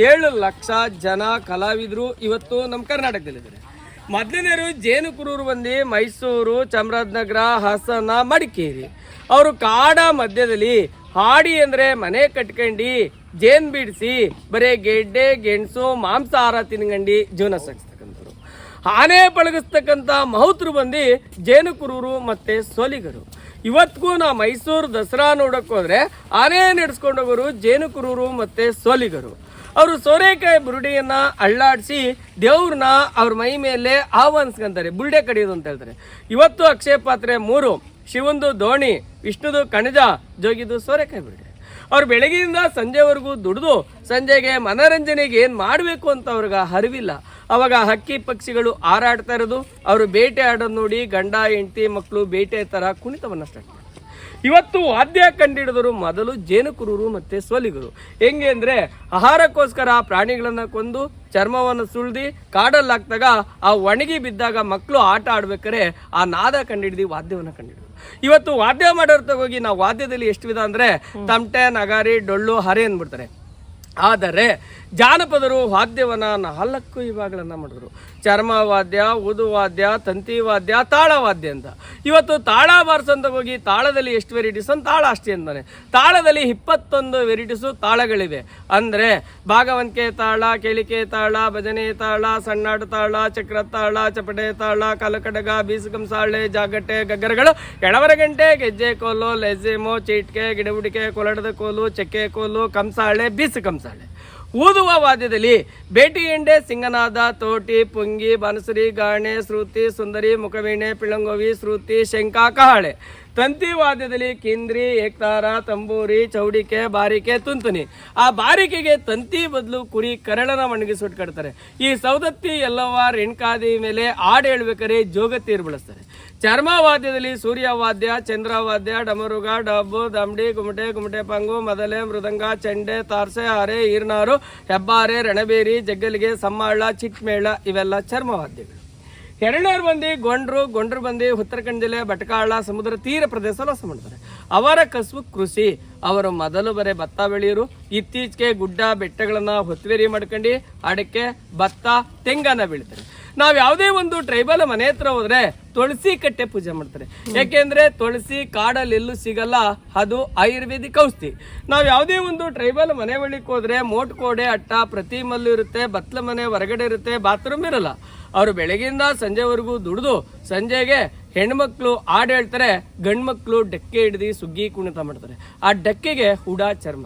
ಏಳು ಲಕ್ಷ ಜನ ಕಲಾವಿದರು ಇವತ್ತು ನಮ್ಮ ಕರ್ನಾಟಕದಲ್ಲಿದ್ದಾರೆ. ಮೊದಲನೇರು ಜೇನುಕುರೂರು ಬಂದು ಮೈಸೂರು, ಚಾಮರಾಜನಗರ, ಹಾಸನ, ಮಡಿಕೇರಿ. ಅವರು ಕಾಡ ಮಧ್ಯದಲ್ಲಿ ಹಾಡಿ ಅಂದರೆ ಮನೆ ಕಟ್ಕಂಡು, ಜೇನ್ ಬಿಡಿಸಿ, ಬರೀ ಗೆಡ್ಡೆ, ಗೆಣಸು, ಮಾಂಸಾಹಾರ ತಿನ್ಕಂಡು ಜೀವನ ಸಾಗಿಸ್ತಕ್ಕಂಥವ್ರು. ಆನೆ ಪಳಗಿಸ್ತಕ್ಕಂಥ ಬಂದಿ ಬಂದು ಜೇನುಕುರೂರು ಮತ್ತೆ ಸೋಲಿಗರು. ಇವತ್ತಿಗೂ ನಾ ಮೈಸೂರು ದಸರಾ ನೋಡಕ್ ಹೋದ್ರೆ ಆನೆ ನಡೆಸ್ಕೊಂಡು ಹೋಗೋರು ಜೇನುಕುರೂರು ಮತ್ತೆ ಸೋಲಿಗರು. ಅವರು ಸೋರೆಕಾಯಿ ಬುರುಡೆಯನ್ನ ಅಳ್ಳಾಡಿಸಿ ದೇವ್ರನ್ನ ಅವ್ರ ಮೈ ಮೇಲೆ ಆಹ್ವಾನಿಸ್ಕೊಂತಾರೆ. ಬುರುಡೆ ಕಡಿಯೋದು ಅಂತ ಹೇಳ್ತಾರೆ. ಇವತ್ತು ಅಕ್ಷಯ ಪಾತ್ರೆ ಮೂರು, ಶಿವಂದು ದೋಣಿ, ವಿಷ್ಣುದು ಕಣಜ, ಜೋಗಿದು ಸೋರೆಕಾಯಿ ಬುರುಡೆ. ಅವ್ರು ಬೆಳಗ್ಗೆಯಿಂದ ಸಂಜೆವರೆಗೂ ದುಡಿದು ಸಂಜೆಗೆ ಮನರಂಜನೆಗೆ ಏನು ಮಾಡಬೇಕು ಅಂತ ಅವ್ರಿಗೆ ಅರಿವಿಲ್ಲ. ಅವಾಗ ಹಕ್ಕಿ ಪಕ್ಷಿಗಳು ಹಾರಾಡ್ತಾ ಇರೋದು, ಅವರು ಬೇಟೆ ಆಡೋದು ನೋಡಿ ಗಂಡ, ಹೆಂಡತಿ ಮಕ್ಕಳು ಬೇಟೆ ಥರ ಕುಣಿತವನ್ನು ಸ್ಟಾರ್ಟ್ ಇವತ್ತು ವಾದ್ಯ ಕಂಡಿಡಿದರು ಮೊದಲು ಜೇನುಕುರುರು ಮತ್ತೆ ಸೋಲಿಗುರು ಹೆಂಗೆ ಅಂದರೆ ಆಹಾರಕ್ಕೋಸ್ಕರ ಪ್ರಾಣಿಗಳನ್ನು ಕೊಂದು ಚರ್ಮವನ್ನು ಸುಳ್ದಿ ಕಾಡಲ್ಲಿ ಹಾಕ್ದಾಗ ಆ ಒಣಗಿ ಬಿದ್ದಾಗ ಮಕ್ಕಳು ಆಟ ಆಡ್ಬೇಕಾರೆ ಆ ನಾದ ಕಂಡಿಡಿದು ವಾದ್ಯವನ್ನು ಕಂಡಿಡಿದ್ರು ಇವತ್ತು ವಾದ್ಯ ಮಾಡೋರ್ ತಗೋಗಿ ನಾವು ವಾದ್ಯದಲ್ಲಿ ಎಷ್ಟು ವಿಧ ಅಂದ್ರೆ ತಮಟೆ ನಗಾರಿ ಡೊಳ್ಳು ಹರೆ ಅಂದ್ಬಿಡ್ತಾರೆ. ಆದರೆ ಜಾನಪದರು ವಾದ್ಯವನ್ನ ನಾಲ್ಕು ವಿಭಾಗಗಳನ್ನು ಮಾಡಿದ್ರು. ಚರ್ಮ ವಾದ್ಯ ತಾಳ ವಾದ್ಯ ಅಂತ. ಇವತ್ತು ತಾಳ ಬಾರ್ಸಂತ ಹೋಗಿ ತಾಳದಲ್ಲಿ ಎಷ್ಟು ವೆರೈಟೀಸ್ ಅಂತ ತಾಳ ಅಷ್ಟೇ ಅಂತಾನೆ. ತಾಳದಲ್ಲಿ ಇಪ್ಪತ್ತೊಂದು ವೆರೈಟೀಸು ತಾಳಗಳಿವೆ. ಅಂದರೆ ಭಾಗವಂತಿಕೆ ತಾಳ, ಕೇಳಿಕೆ ತಾಳ, ಭಜನೆ ತಾಳ ಸಣ್ಣಾಡು ತಾಳ, ಚಕ್ರ ತಾಳ, ಚಪಟೆ ತಾಳ, ಕಲಕಡಗ ಬೀಸುಕಂಸಾಳೆ ಜಾಗಟೆ, ಗಗ್ಗರಗಳು ಎಡವರ ಗಂಟೆ, ಗೆಜ್ಜೆ ಕೋಲು ಲೆಜೆಮೋ ಚೀಟ್ಕೆ ಗಿಡಬುಡಿಕೆ ಕೊಲಡದ ಕೋಲು, ಚಕ್ಕೆ ಕೋಲು, ಕಂಸಾಳೆ ಬೀಸು ಕಂಸಾಳೆ ಊದುವ ವಾದ್ಯದಲ್ಲಿ ಬೇಟಿ ಎಂಡೆ ಸಿಂಗನಾದ, ತೋಟಿ, ಪುಂಗಿ, ಬನಸರಿ, ಗಾಣೆ, ಶ್ರುತಿ, ಸುಂದರಿ, ಮುಖವೀಣೆ, ಪಿಳಂಗೋವಿ, ಶ್ರುತಿ ಶಂಕ ಕಹಾಳೆ. ತಂತಿ ವಾದ್ಯದಲ್ಲಿ ಕಿಂದ್ರಿ, ಏಕ್ತಾರ, ತಂಬೂರಿ, ಚೌಡಿಕೆ, ಬಾರಿಕೆ, ತುಂತುನಿ. ಆ ಬಾರಿಕೆಗೆ ತಂತಿ ಬದಲು ಕುರಿ ಕರಳನ ಮಣಗಿಸ್ಬಿಟ್ಟು ಕಟ್ತಾರೆ. ಈ ಸೌದತ್ತಿ ಎಲ್ಲವ ರೆಣ್ಕಾದಿ ಮೇಲೆ ಹಾಡು ಹೇಳ್ಬೇಕಾದ್ರೆ ಜೋಗತ್ತೀರು ಬಳಸ್ತಾರೆ. ಚರ್ಮವಾದ್ಯದಲ್ಲಿ ಸೂರ್ಯವಾದ್ಯ, ಚಂದ್ರವಾದ್ಯ, ಡಮರುಗ, ಡಬ್ಬು, ದಂಡಿ, ಗುಮಟೆ ಗುಮಟೆ ಪಂಗು, ಮೊದಲೆ ಮೃದಂಗ, ಚಂಡೆ, ತಾರ್ಸೆ, ಅರೆ, ಈರ್ನಾರು, ಹೆಬ್ಬಾರೆ, ರಣಬೇರಿ, ಜಗ್ಗಲಿಗೆ, ಸಮ್ಮಾಳ, ಚಿಟ್ಮೇಳ ಇವೆಲ್ಲ ಚರ್ಮವಾದ್ಯಗಳು. ಎರಡನೇರು ಬಂದಿ ಗೊಂಡ್ರು ಗೊಂಡ್ರು ಬಂದಿ ಉತ್ತರಾಖಂಡ ಜಿಲ್ಲೆ ಭಟ್ಕಾಳ, ಸಮುದ್ರ ತೀರ ಪ್ರದೇಶ ವಾಸ ಮಾಡ್ತಾರೆ. ಅವರ ಕಸುಬು ಕೃಷಿ. ಅವರು ಮೊದಲು ಬರೀ ಭತ್ತ ಬೆಳೆಯರು. ಇತ್ತೀಚೆಗೆ ಗುಡ್ಡ ಬೆಟ್ಟಗಳನ್ನ ಹೊತ್ತುವೇರಿ ಮಾಡ್ಕೊಂಡು ಅಡಕೆ ಭತ್ತ, ತೆಂಗನ್ನ ಬೆಳಿತಾರೆ. ನಾವು ಯಾವುದೇ ಒಂದು ಟ್ರೈಬಲ್ ಮನೆ ಹತ್ರ ಹೋದ್ರೆ ತುಳಸಿ ಕಟ್ಟೆ ಪೂಜೆ ಮಾಡ್ತಾರೆ. ಯಾಕೆಂದ್ರೆ ತುಳಸಿ ಕಾಡಲ್ಲಿ ಎಲ್ಲೂ ಸಿಗಲ್ಲ. ಅದು ಆಯುರ್ವೇದಿಕ್ ಔಷಧಿ. ನಾವು ಯಾವುದೇ ಒಂದು ಟ್ರೈಬಲ್ ಮನೆ ಬಳಿಕ್ ಹೋದ್ರೆ ಮೋಟ್ ಕೋಡೆ ಅಟ್ಟ ಪ್ರತಿ ಮಲ್ಲು ಇರುತ್ತೆ. ಬತ್ಲ ಮನೆ ಹೊರಗಡೆ ಇರುತ್ತೆ. ಬಾತ್ರೂಮ್ ಇರಲ್ಲ. ಅವರು ಬೆಳಗಿಂದ ಸಂಜೆವರೆಗೂ ದುಡಿದು ಸಂಜೆಗೆ ಹೆಣ್ಮಕ್ಳು ಹಾಡು ಹೇಳ್ತಾರೆ, ಗಂಡ್ಮಕ್ಳು ಡೆಕ್ಕೆ ಹಿಡ್ದು ಸುಗ್ಗಿ ಕುಣಿತ ಮಾಡ್ತಾರೆ. ಆ ಡೆಕ್ಕೆಗೆ ಹುಡ ಚರ್ಮ.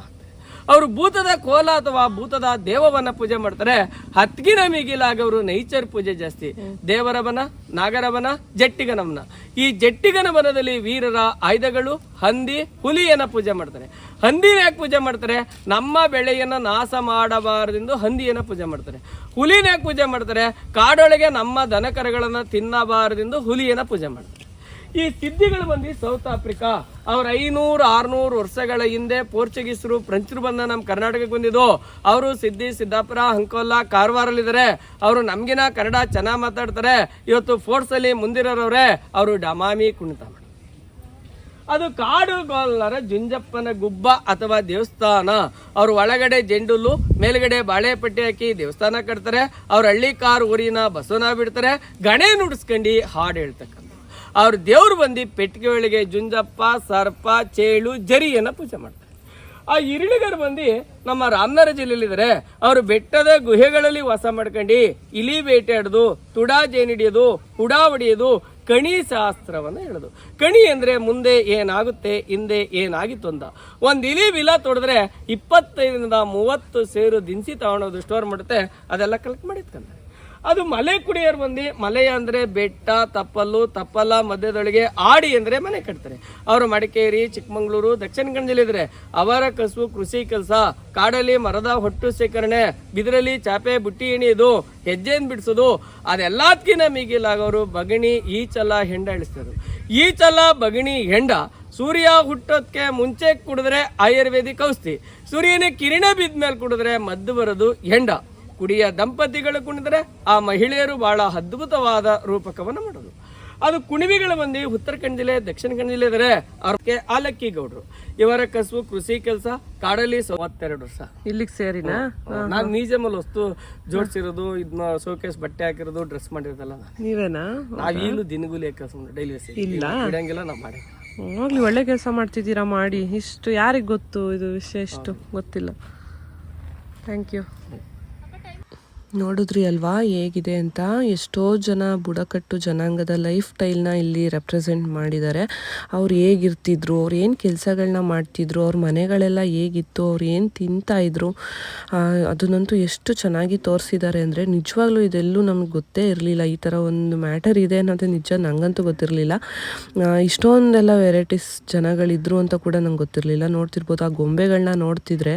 ಅವರು ಭೂತದ ಕೋಲ ಅಥವಾ ಭೂತದ ದೇವವನ್ನ ಪೂಜೆ ಮಾಡ್ತಾರೆ. ಹತ್ಗಿನ ಮಿಗಿಲಾಗವರು ನೈಚರ್ ಪೂಜೆ ಜಾಸ್ತಿ. ದೇವರವನ ನಾಗರವನ ನಾಗರ ಬನ, ಜಟ್ಟಿಗನ ಬನ. ಈ ಜಟ್ಟಿಗನ ಬನದಲ್ಲಿ ವೀರರ ಆಯುಧಗಳು, ಹಂದಿ, ಹುಲಿಯನ್ನ ಪೂಜೆ ಮಾಡ್ತಾರೆ. ಹಂದಿನ ಯಾಕೆ ಪೂಜೆ ಮಾಡ್ತಾರೆ? ನಮ್ಮ ಬೆಳೆಯನ್ನ ನಾಶ ಮಾಡಬಾರದೆಂದು ಹಂದಿಯನ್ನ ಪೂಜೆ ಮಾಡ್ತಾರೆ. ಹುಲಿನ ಯಾಕೆ ಪೂಜೆ ಮಾಡ್ತಾರೆ? ಕಾಡೊಳಗೆ ನಮ್ಮ ದನಕರಗಳನ್ನ ತಿನ್ನಬಾರದೆಂದು ಹುಲಿಯನ್ನ ಪೂಜೆ ಮಾಡ್ತಾರೆ. ಈ ಸಿದ್ಧಿಗಳು ಬಂದು ಸೌತ್ ಆಫ್ರಿಕಾ, ಅವ್ರ ಐನೂರು, ಆರ್ನೂರು ವರ್ಷಗಳ ಹಿಂದೆ ಪೋರ್ಚುಗೀಸರು, ಫ್ರೆಂಚರು ಬಂದ ನಮ್ಮ ಕರ್ನಾಟಕಕ್ಕೆ ಬಂದಿದ್ದು. ಅವರು ಸಿದ್ಧಿ, ಸಿದ್ದಾಪುರ ಹಂಕೋಲ್ಲ ಕಾರವಾರಲ್ಲಿದ್ದಾರೆ. ಅವರು ನಮಗಿನ ಕನ್ನಡ ಚೆನ್ನಾಗಿ ಮಾತಾಡ್ತಾರೆ. ಇವತ್ತು ಫೋರ್ಟ್ಸಲ್ಲಿ ಮುಂದಿರೋರವ್ರೆ, ಅವರು ಡಮಾಮಿ ಕುಣಿತ ಅದು ಕಾಡು ಗೋಲ್ಲರ ಜುಂಜಪ್ಪನ ಗುಬ್ಬ ಅಥವಾ ದೇವಸ್ಥಾನ. ಅವ್ರ ಒಳಗಡೆ ಜೆಂಡುಲು ಮೇಲ್ಗಡೆ ಬಾಳೆಪಟ್ಟಿ ಹಾಕಿ ದೇವಸ್ಥಾನ ಕಟ್ತಾರೆ. ಅವ್ರ ಹಳ್ಳಿ ಕಾರ್ ಊರಿನ ಬಸವನ ಬಿಡ್ತಾರೆ. ಗಣೆ ನುಡಿಸ್ಕೊಂಡು ಹಾಡು ಹೇಳ್ತಕ್ಕಂಥ ಅವ್ರ ದೇವ್ರು ಬಂದು ಪೆಟ್ಟಿಗೆ ಒಳಗೆ ಜುಂಜಪ್ಪ, ಸರ್ಪ, ಚೇಳು, ಜರಿಯನ್ನು ಪೂಜೆ ಮಾಡ್ತಾರೆ. ಆ ಇರುಳಿಗರು ಬಂದು ನಮ್ಮ ರಾಮನಗರ ಜಿಲ್ಲೆಯಲ್ಲಿದ್ದಾರೆ. ಅವರು ಬೆಟ್ಟದ ಗುಹೆಗಳಲ್ಲಿ ವಾಸ ಮಾಡ್ಕೊಂಡು ಇಲಿ ಬೇಟೆಯಾಡೋದು ತುಡಾ ಜೇನಿಡಿಯೋದು ಹುಡಾ ಹೊಡೆಯೋದು, ಕಣಿ ಶಾಸ್ತ್ರವನ್ನು ಹೇಳೋದು. ಕಣಿ ಅಂದರೆ ಮುಂದೆ ಏನಾಗುತ್ತೆ, ಹಿಂದೆ ಏನಾಗಿತ್ತು ಅಂತ. ಒಂದು ಇಲಿ ವಿಲ ತೊಡೆದ್ರೆ ಇಪ್ಪತ್ತೈದರಿಂದ ಮೂವತ್ತು ಸೇರು ದಿನಸಿ ತಗೊಂಡೋದು ಸ್ಟೋರ್ ಮಾಡುತ್ತೆ. ಅದೆಲ್ಲ ಕಲೆಕ್ಟ್ ಮಾಡಿಟ್ಕೊಂತಾರೆ. ಅದು ಮಲೆ ಕುಡಿಯೋರು ಬಂದು, ಮಲೆ ಅಂದ್ರೆ ಬೆಟ್ಟ ತಪ್ಪಲು ತಪ್ಪಲ, ಮಧ್ಯದೊಳಗೆ ಆಡಿ ಅಂದ್ರೆ ಮನೆ ಕಟ್ತಾರೆ. ಅವರು ಮಡಿಕೇರಿ, ಚಿಕ್ಕಮಂಗ್ಳೂರು, ದಕ್ಷಿಣ ಕನ್ನಡ ಜಿಲ್ಲೆ ಅವರ ಕಸುಬು ಕೃಷಿ ಕೆಲಸ, ಕಾಡಲ್ಲಿ ಮರದ ಹೊಟ್ಟು ಸೇಕರಣೆ ಬಿದಿರಲ್ಲಿ ಚಾಪೆ, ಬುಟ್ಟಿ ಎಣಿಯೋದು ಹೆಜ್ಜೆನ್ ಬಿಡಿಸೋದು ಅದೆಲ್ಲದಕ್ಕಿಂತ ಅವರು ಬಗಣಿ ಈಚಲ ಹೆಂಡ ಇಳಿಸ್ತಾರೆ ಈಚಲ ಬಗಣಿ ಹೆಂಡ ಸೂರ್ಯ ಹುಟ್ಟೋದಕ್ಕೆ ಮುಂಚೆ ಕುಡಿದ್ರೆ ಆಯುರ್ವೇದಿಕ್ ಔಷಧಿ. ಸೂರ್ಯನ ಕಿರಣ ಬಿದ್ದ ಮೇಲೆ ಕುಡಿದ್ರೆ ಮದ್ದು ಬರೋದು ಹೆಂಡ. ಕುಡಿಯ ದಂಪತಿಗಳು ಕುಣಿದ್ರೆ ಆ ಮಹಿಳೆಯರು ಬಹಳ ಅದ್ಭುತವಾದ ರೂಪಕವನ್ನು ಮಾಡೋದು. ಅದು ಕುಣಿವಿಗಳು ಬಂದು ಉತ್ತರ ಕನ್ನಡ ಜಿಲ್ಲೆ ದಕ್ಷಿಣ ಕನ್ನಡ ಜಿಲ್ಲೆ ಇದ್ದಾರೆ ಅವ್ರಿಗೆ ಆಲಕ್ಕಿ ಗೌಡರು. ಇವರ ಕಸುಬು ಕೃಷಿ ಕೆಲಸ ಕಾಡಲ್ಲಿ ಮೂವತ್ತೆರಡು ವರ್ಷ. ಇಲ್ಲಿಗೆ ಸೇರಿನಾ? ನಾನು ಮ್ಯೂಸಿಯಮಲ್ಲಿ ವಸ್ತು ಜೋಡಿಸಿರೋದು ಇದನ್ನ ಶೋಕೇಸ್ ಬಟ್ಟೆ ಹಾಕಿರೋದು ಡ್ರೆಸ್ ಮಾಡಿರೋದಲ್ಲ ನೀವೇನಾ? ನಾವೀನು ದಿನಗೂಲಿ ಕೆಲಸ ಡೈಲಿ ಇಲ್ಲ. ಬಿಡಂಗಿಲ್ಲ ನಾವು ಮಾಡಿ ಹೋಗ್ಲಿ ಒಳ್ಳೆ ಕೆಲಸ ಮಾಡ್ತಿದ್ದೀರಾ ಮಾಡಿ. ಇಷ್ಟು ಯಾರಿಗೆ ಗೊತ್ತು ಇದು ವಿಷಯ ಇಷ್ಟು? ಗೊತ್ತಿಲ್ಲ. ಥ್ಯಾಂಕ್ ಯು ನೋಡಿದ್ರಿ ಅಲ್ವಾ? ಹೇಗಿದೆ ಅಂತ? ಎಷ್ಟೋ ಜನ ಬುಡಕಟ್ಟು ಜನಾಂಗದ ಲೈಫ್ ಸ್ಟೈಲ್ನ ಇಲ್ಲಿ ರೆಪ್ರೆಸೆಂಟ್ ಮಾಡಿದ್ದಾರೆ. ಅವ್ರು ಹೇಗಿರ್ತಿದ್ರು? ಅವ್ರು ಏನು ಕೆಲಸಗಳನ್ನ ಮಾಡ್ತಿದ್ರು? ಅವ್ರ ಮನೆಗಳೆಲ್ಲ ಹೇಗಿತ್ತು? ಅವ್ರು ಏನು ತಿಂತಾಯಿದ್ರು ಅದನ್ನಂತೂ ಎಷ್ಟು ಚೆನ್ನಾಗಿ ತೋರಿಸಿದ್ದಾರೆ ಅಂದರೆ ನಿಜವಾಗ್ಲೂ ಇದೆಲ್ಲೂ ನಮ್ಗೆ ಗೊತ್ತೇ ಇರಲಿಲ್ಲ. ಈ ಥರ ಒಂದು ಮ್ಯಾಟರ್ ಇದೆ ಅನ್ನೋದು ನಿಜ. ನಂಗಂತೂ ಗೊತ್ತಿರಲಿಲ್ಲ. ಇಷ್ಟೊಂದೆಲ್ಲ ವೆರೈಟೀಸ್ ಜನಗಳಿದ್ರು ಅಂತ ಕೂಡ ನಂಗೆ ಗೊತ್ತಿರಲಿಲ್ಲ. ನೋಡ್ತಿರ್ಬೋದು ಆ ಗೊಂಬೆಗಳನ್ನ ನೋಡ್ತಿದ್ರೆ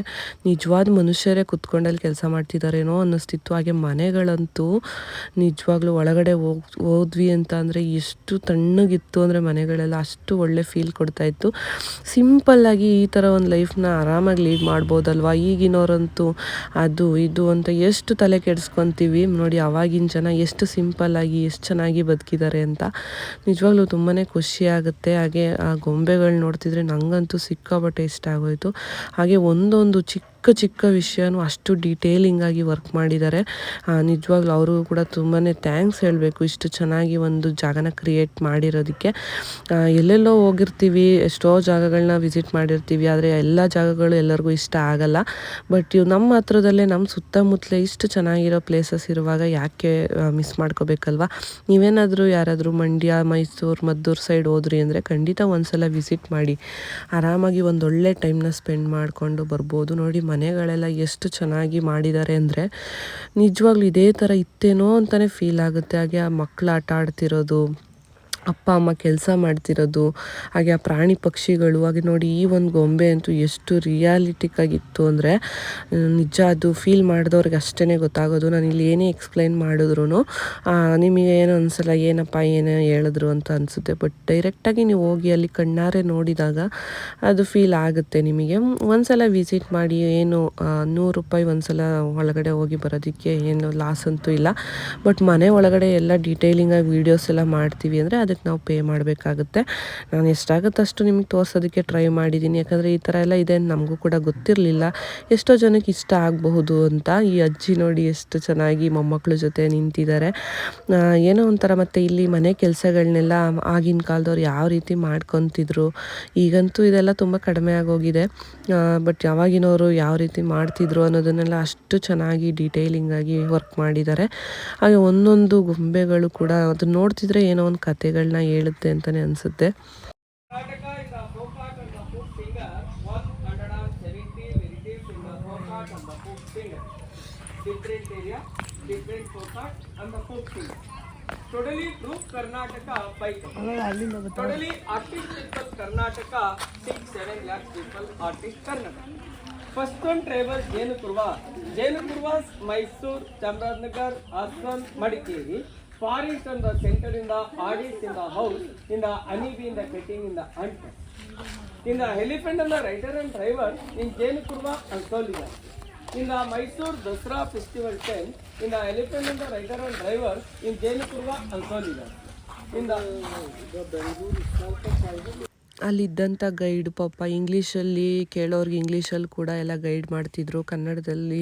ನಿಜವಾದ ಮನುಷ್ಯರೇ ಕುತ್ಕೊಂಡಲ್ಲಿ ಕೆಲಸ ಮಾಡ್ತಿದ್ದಾರೇನೋ ಅನ್ನಿಸ್ತಿತ್ತು. ಹಾಗೆ ಮನೆಗಳಂತೂ ನಿಜವಾಗ್ಲೂ ಒಳಗಡೆ ಹೋಗ್, ಹೋದ್ವಿ ಅಂತ ಅಂದರೆ ಎಷ್ಟು ತಣ್ಣಗಿತ್ತು ಅಂದರೆ ಮನೆಗಳೆಲ್ಲ ಅಷ್ಟು ಒಳ್ಳೆ ಫೀಲ್ ಕೊಡ್ತಾಯಿತ್ತು ಸಿಂಪಲ್ಲಾಗಿ ಈ ಥರ ಒಂದು ಲೈಫ್ನ ಆರಾಮಾಗಿ ಲೀಡ್ ಮಾಡ್ಬೋದಲ್ವಾ? ಈಗಿನವರಂತೂ ಅದು ಇದು ಅಂತ ಎಷ್ಟು ತಲೆ ಕೆಡಿಸ್ಕೊತೀವಿ? ನೋಡಿ ಅವಾಗಿನ ಜನ ಎಷ್ಟು ಸಿಂಪಲ್ಲಾಗಿ ಎಷ್ಟು ಚೆನ್ನಾಗಿ ಬದುಕಿದ್ದಾರೆ ಅಂತ. ನಿಜವಾಗ್ಲೂ ತುಂಬಾ ಖುಷಿ ಆಗುತ್ತೆ. ಹಾಗೆ ಆ ಗೊಂಬೆಗಳು ನೋಡ್ತಿದ್ರೆ ನನಗಂತೂ ಸಿಕ್ಕಾಪಟ್ಟೆ ಇಷ್ಟ ಆಗೋಯಿತು. ಹಾಗೆ ಒಂದೊಂದು ಚಿಕ್ಕ ಚಿಕ್ಕ ಚಿಕ್ಕ ವಿಷಯನೂ ಅಷ್ಟು ಡೀಟೇಲಿಂಗಾಗಿ ವರ್ಕ್ ಮಾಡಿದ್ದಾರೆ. ನಿಜವಾಗ್ಲೂ ಅವರು ಕೂಡ ತುಂಬಾ ಥ್ಯಾಂಕ್ಸ್ ಹೇಳಬೇಕು ಇಷ್ಟು ಚೆನ್ನಾಗಿ ಒಂದು ಜಾಗನ ಕ್ರಿಯೇಟ್ ಮಾಡಿರೋದಕ್ಕೆ. ಎಲ್ಲೆಲ್ಲೋ ಹೋಗಿರ್ತೀವಿ, ಎಷ್ಟೋ ಜಾಗಗಳನ್ನ ವಿಸಿಟ್ ಮಾಡಿರ್ತೀವಿ, ಆದರೆ ಎಲ್ಲ ಜಾಗಗಳು ಎಲ್ಲರಿಗೂ ಇಷ್ಟ ಆಗಲ್ಲ. ಬಟ್ ಇವು ನಮ್ಮ ಹತ್ರದಲ್ಲೇ, ನಮ್ಮ ಸುತ್ತಮುತ್ತಲೇ ಇಷ್ಟು ಚೆನ್ನಾಗಿರೋ ಪ್ಲೇಸಸ್ ಇರುವಾಗ ಯಾಕೆ ಮಿಸ್ ಮಾಡ್ಕೋಬೇಕಲ್ವಾ? ನೀವೇನಾದರೂ ಯಾರಾದರೂ ಮಂಡ್ಯ, ಮೈಸೂರು, ಮದ್ದೂರು ಸೈಡ್ ಹೋದ್ರಿ ಅಂದರೆ ಖಂಡಿತ ಒಂದ್ಸಲ ವಿಸಿಟ್ ಮಾಡಿ. ಆರಾಮಾಗಿ ಒಂದೊಳ್ಳೆ ಟೈಮ್ನ ಸ್ಪೆಂಡ್ ಮಾಡಿಕೊಂಡು ಬರ್ಬೋದು. ನೋಡಿ ಮನೆಗಳೆಲ್ಲ ಎಷ್ಟು ಚೆನ್ನಾಗಿ ಮಾಡಿದ್ದಾರೆ ಅಂದರೆ ನಿಜವಾಗ್ಲೂ ಇದೇ ಥರ ಇತ್ತೇನೋ ಅಂತಲೇ ಫೀಲ್ ಆಗುತ್ತೆ. ಹಾಗೆ ಆ ಮಕ್ಳು ಆಟ ಆಡ್ತಿರೋದು ಅಪ್ಪ, ಅಮ್ಮ ಕೆಲಸ ಮಾಡ್ತಿರೋದು, ಹಾಗೆ ಆ ಪ್ರಾಣಿ ಪಕ್ಷಿಗಳು, ಹಾಗೆ ನೋಡಿ ಈ ಒಂದು ಗೊಂಬೆ ಅಂತೂ ಎಷ್ಟು ರಿಯಾಲಿಟಿಕ್ ಆಗಿತ್ತು ಅಂದರೆ ನಿಜ ಅದು ಫೀಲ್ ಮಾಡಿದವ್ರಿಗೆ ಅಷ್ಟೇ ಗೊತ್ತಾಗೋದು. ನಾನು ಇಲ್ಲಿ ಏನೇ ಎಕ್ಸ್ಪ್ಲೈನ್ ಮಾಡಿದ್ರು ನಿಮಗೆ ಏನು ಅನಿಸಲ್ಲ, ಏನಪ್ಪ, ಏನೇ ಹೇಳಿದ್ರು ಅಂತ ಅನಿಸುತ್ತೆ. ಬಟ್ ಡೈರೆಕ್ಟಾಗಿ ನೀವು ಹೋಗಿ ಅಲ್ಲಿ ಕಣ್ಣಾರೆ ನೋಡಿದಾಗ ಅದು ಫೀಲ್ ಆಗುತ್ತೆ ನಿಮಗೆ. ಒಂದ್ಸಲ ವಿಸಿಟ್ ಮಾಡಿ, ಏನು ನೂರು ರೂಪಾಯಿ ಒಂದ್ಸಲ ಒಳಗಡೆ ಹೋಗಿ ಬರೋದಕ್ಕೆ ಏನು ಲಾಸ್ ಅಂತೂ ಇಲ್ಲ. ಬಟ್ ಮನೆ ಒಳಗಡೆ ಎಲ್ಲ ಡೀಟೇಲಿಂಗಾಗಿ ವೀಡಿಯೋಸ್ ಎಲ್ಲ ಮಾಡ್ತೀವಿ ಅಂದರೆ ಅದಕ್ಕೆ ನಾವು ಪೇ ಮಾಡಬೇಕಾಗುತ್ತೆ. ನಾನು ಎಷ್ಟಾಗುತ್ತೆ ಅಷ್ಟು ನಿಮಗೆ ತೋರಿಸೋದಕ್ಕೆ ಟ್ರೈ ಮಾಡಿದ್ದೀನಿ. ಯಾಕಂದರೆ ಈ ಥರ ಎಲ್ಲ ಇದೆ ನಮಗೂ ಕೂಡ ಗೊತ್ತಿರಲಿಲ್ಲ. ಎಷ್ಟೋ ಜನಕ್ಕೆ ಇಷ್ಟ ಆಗಬಹುದು ಅಂತ ಈ ಅಜ್ಜಿ ನೋಡಿ ಎಷ್ಟು ಚೆನ್ನಾಗಿ ಮೊಮ್ಮಕ್ಕಳ ಜೊತೆ ನಿಂತಿದ್ದಾರೆ. ಏನೋ ಒಂಥರ ಮತ್ತು ಇಲ್ಲಿ ಮನೆ ಕೆಲಸಗಳನ್ನೆಲ್ಲ ಆಗಿನ ಕಾಲದವ್ರು ಯಾವ ರೀತಿ ಮಾಡ್ಕೊತಿದ್ರು. ಈಗಂತೂ ಇದೆಲ್ಲ ತುಂಬ ಕಡಿಮೆ ಆಗೋಗಿದೆ. ಬಟ್ ಯಾವಾಗಿನವರು ಯಾವ ರೀತಿ ಮಾಡ್ತಿದ್ರು ಅನ್ನೋದನ್ನೆಲ್ಲ ಅಷ್ಟು ಚೆನ್ನಾಗಿ ಡೀಟೇಲಿಂಗಾಗಿ ವರ್ಕ್ ಮಾಡಿದ್ದಾರೆ. ಹಾಗೆ ಒಂದೊಂದು ಗೊಂಬೆಗಳು ಕೂಡ ಅದನ್ನ ನೋಡ್ತಿದ್ರೆ ಏನೋ ಒಂದು ಮಾತುಗಳನ್ನ ಹೇಳುತ್ತೆ ಅಂತಾನೆ ಅನ್ಸುತ್ತೆ. Area totally to Karnataka ಪೈಕ totally artist Karnataka 6 seven lakh people artist Karnataka first one travels ಜೇನುಪುರ್ವಾ ಕರುವಾ ಮೈಸೂರು ಚಾಮರಾಜನಗರ್ ಮೈಸೂರ್ ಹಾಸನ್ ಮಡಿಕೇರಿ ಫಾರೆಸ್ಟ್ ಅಂದ ಸೆಂಟರ್ ಇಂದ ಆಡಿಸ್ ಇಂದ ಹೌಸ್ ಇಂದ ಅನಿಬಿ ಇಂದ ಕಟಿಂಗ್ ಇಂದ ಅಂಟ್ ಇಂದ ಹೆಲಿಫೆಂಟ್ ಅಂದ ರೈಡರ್ ಅಂಡ್ ಡ್ರೈವರ್ ಇನ್ ಜೇನು ಕುರ್ಮ ಅಂಕೋಲ್ ಇದೆ ಇಂದ ಮೈಸೂರು ದಸರಾ ಫೆಸ್ಟಿವಲ್ ಟೈಮ್ ಇಂದ ಹೆಲಿಫೆಂಟ್ ಅಂದ ರೈಡರ್ ಅಂಡ್ ಡ್ರೈವರ್ ಇನ್ ಜೇನು ಕುರ್ಮ ಅಂಕೋಲ್ ಇದೆ ಇಂದ ಬೆಂಗಳೂರು ಅಲ್ಲಿದ್ದಂಥ ಗೈಡ್ ಪಾಪ ಇಂಗ್ಲೀಷಲ್ಲಿ ಕೇಳೋರಿಗೆ ಇಂಗ್ಲೀಷಲ್ಲಿ ಕೂಡ ಎಲ್ಲ ಗೈಡ್ ಮಾಡ್ತಿದ್ರು. ಕನ್ನಡದಲ್ಲಿ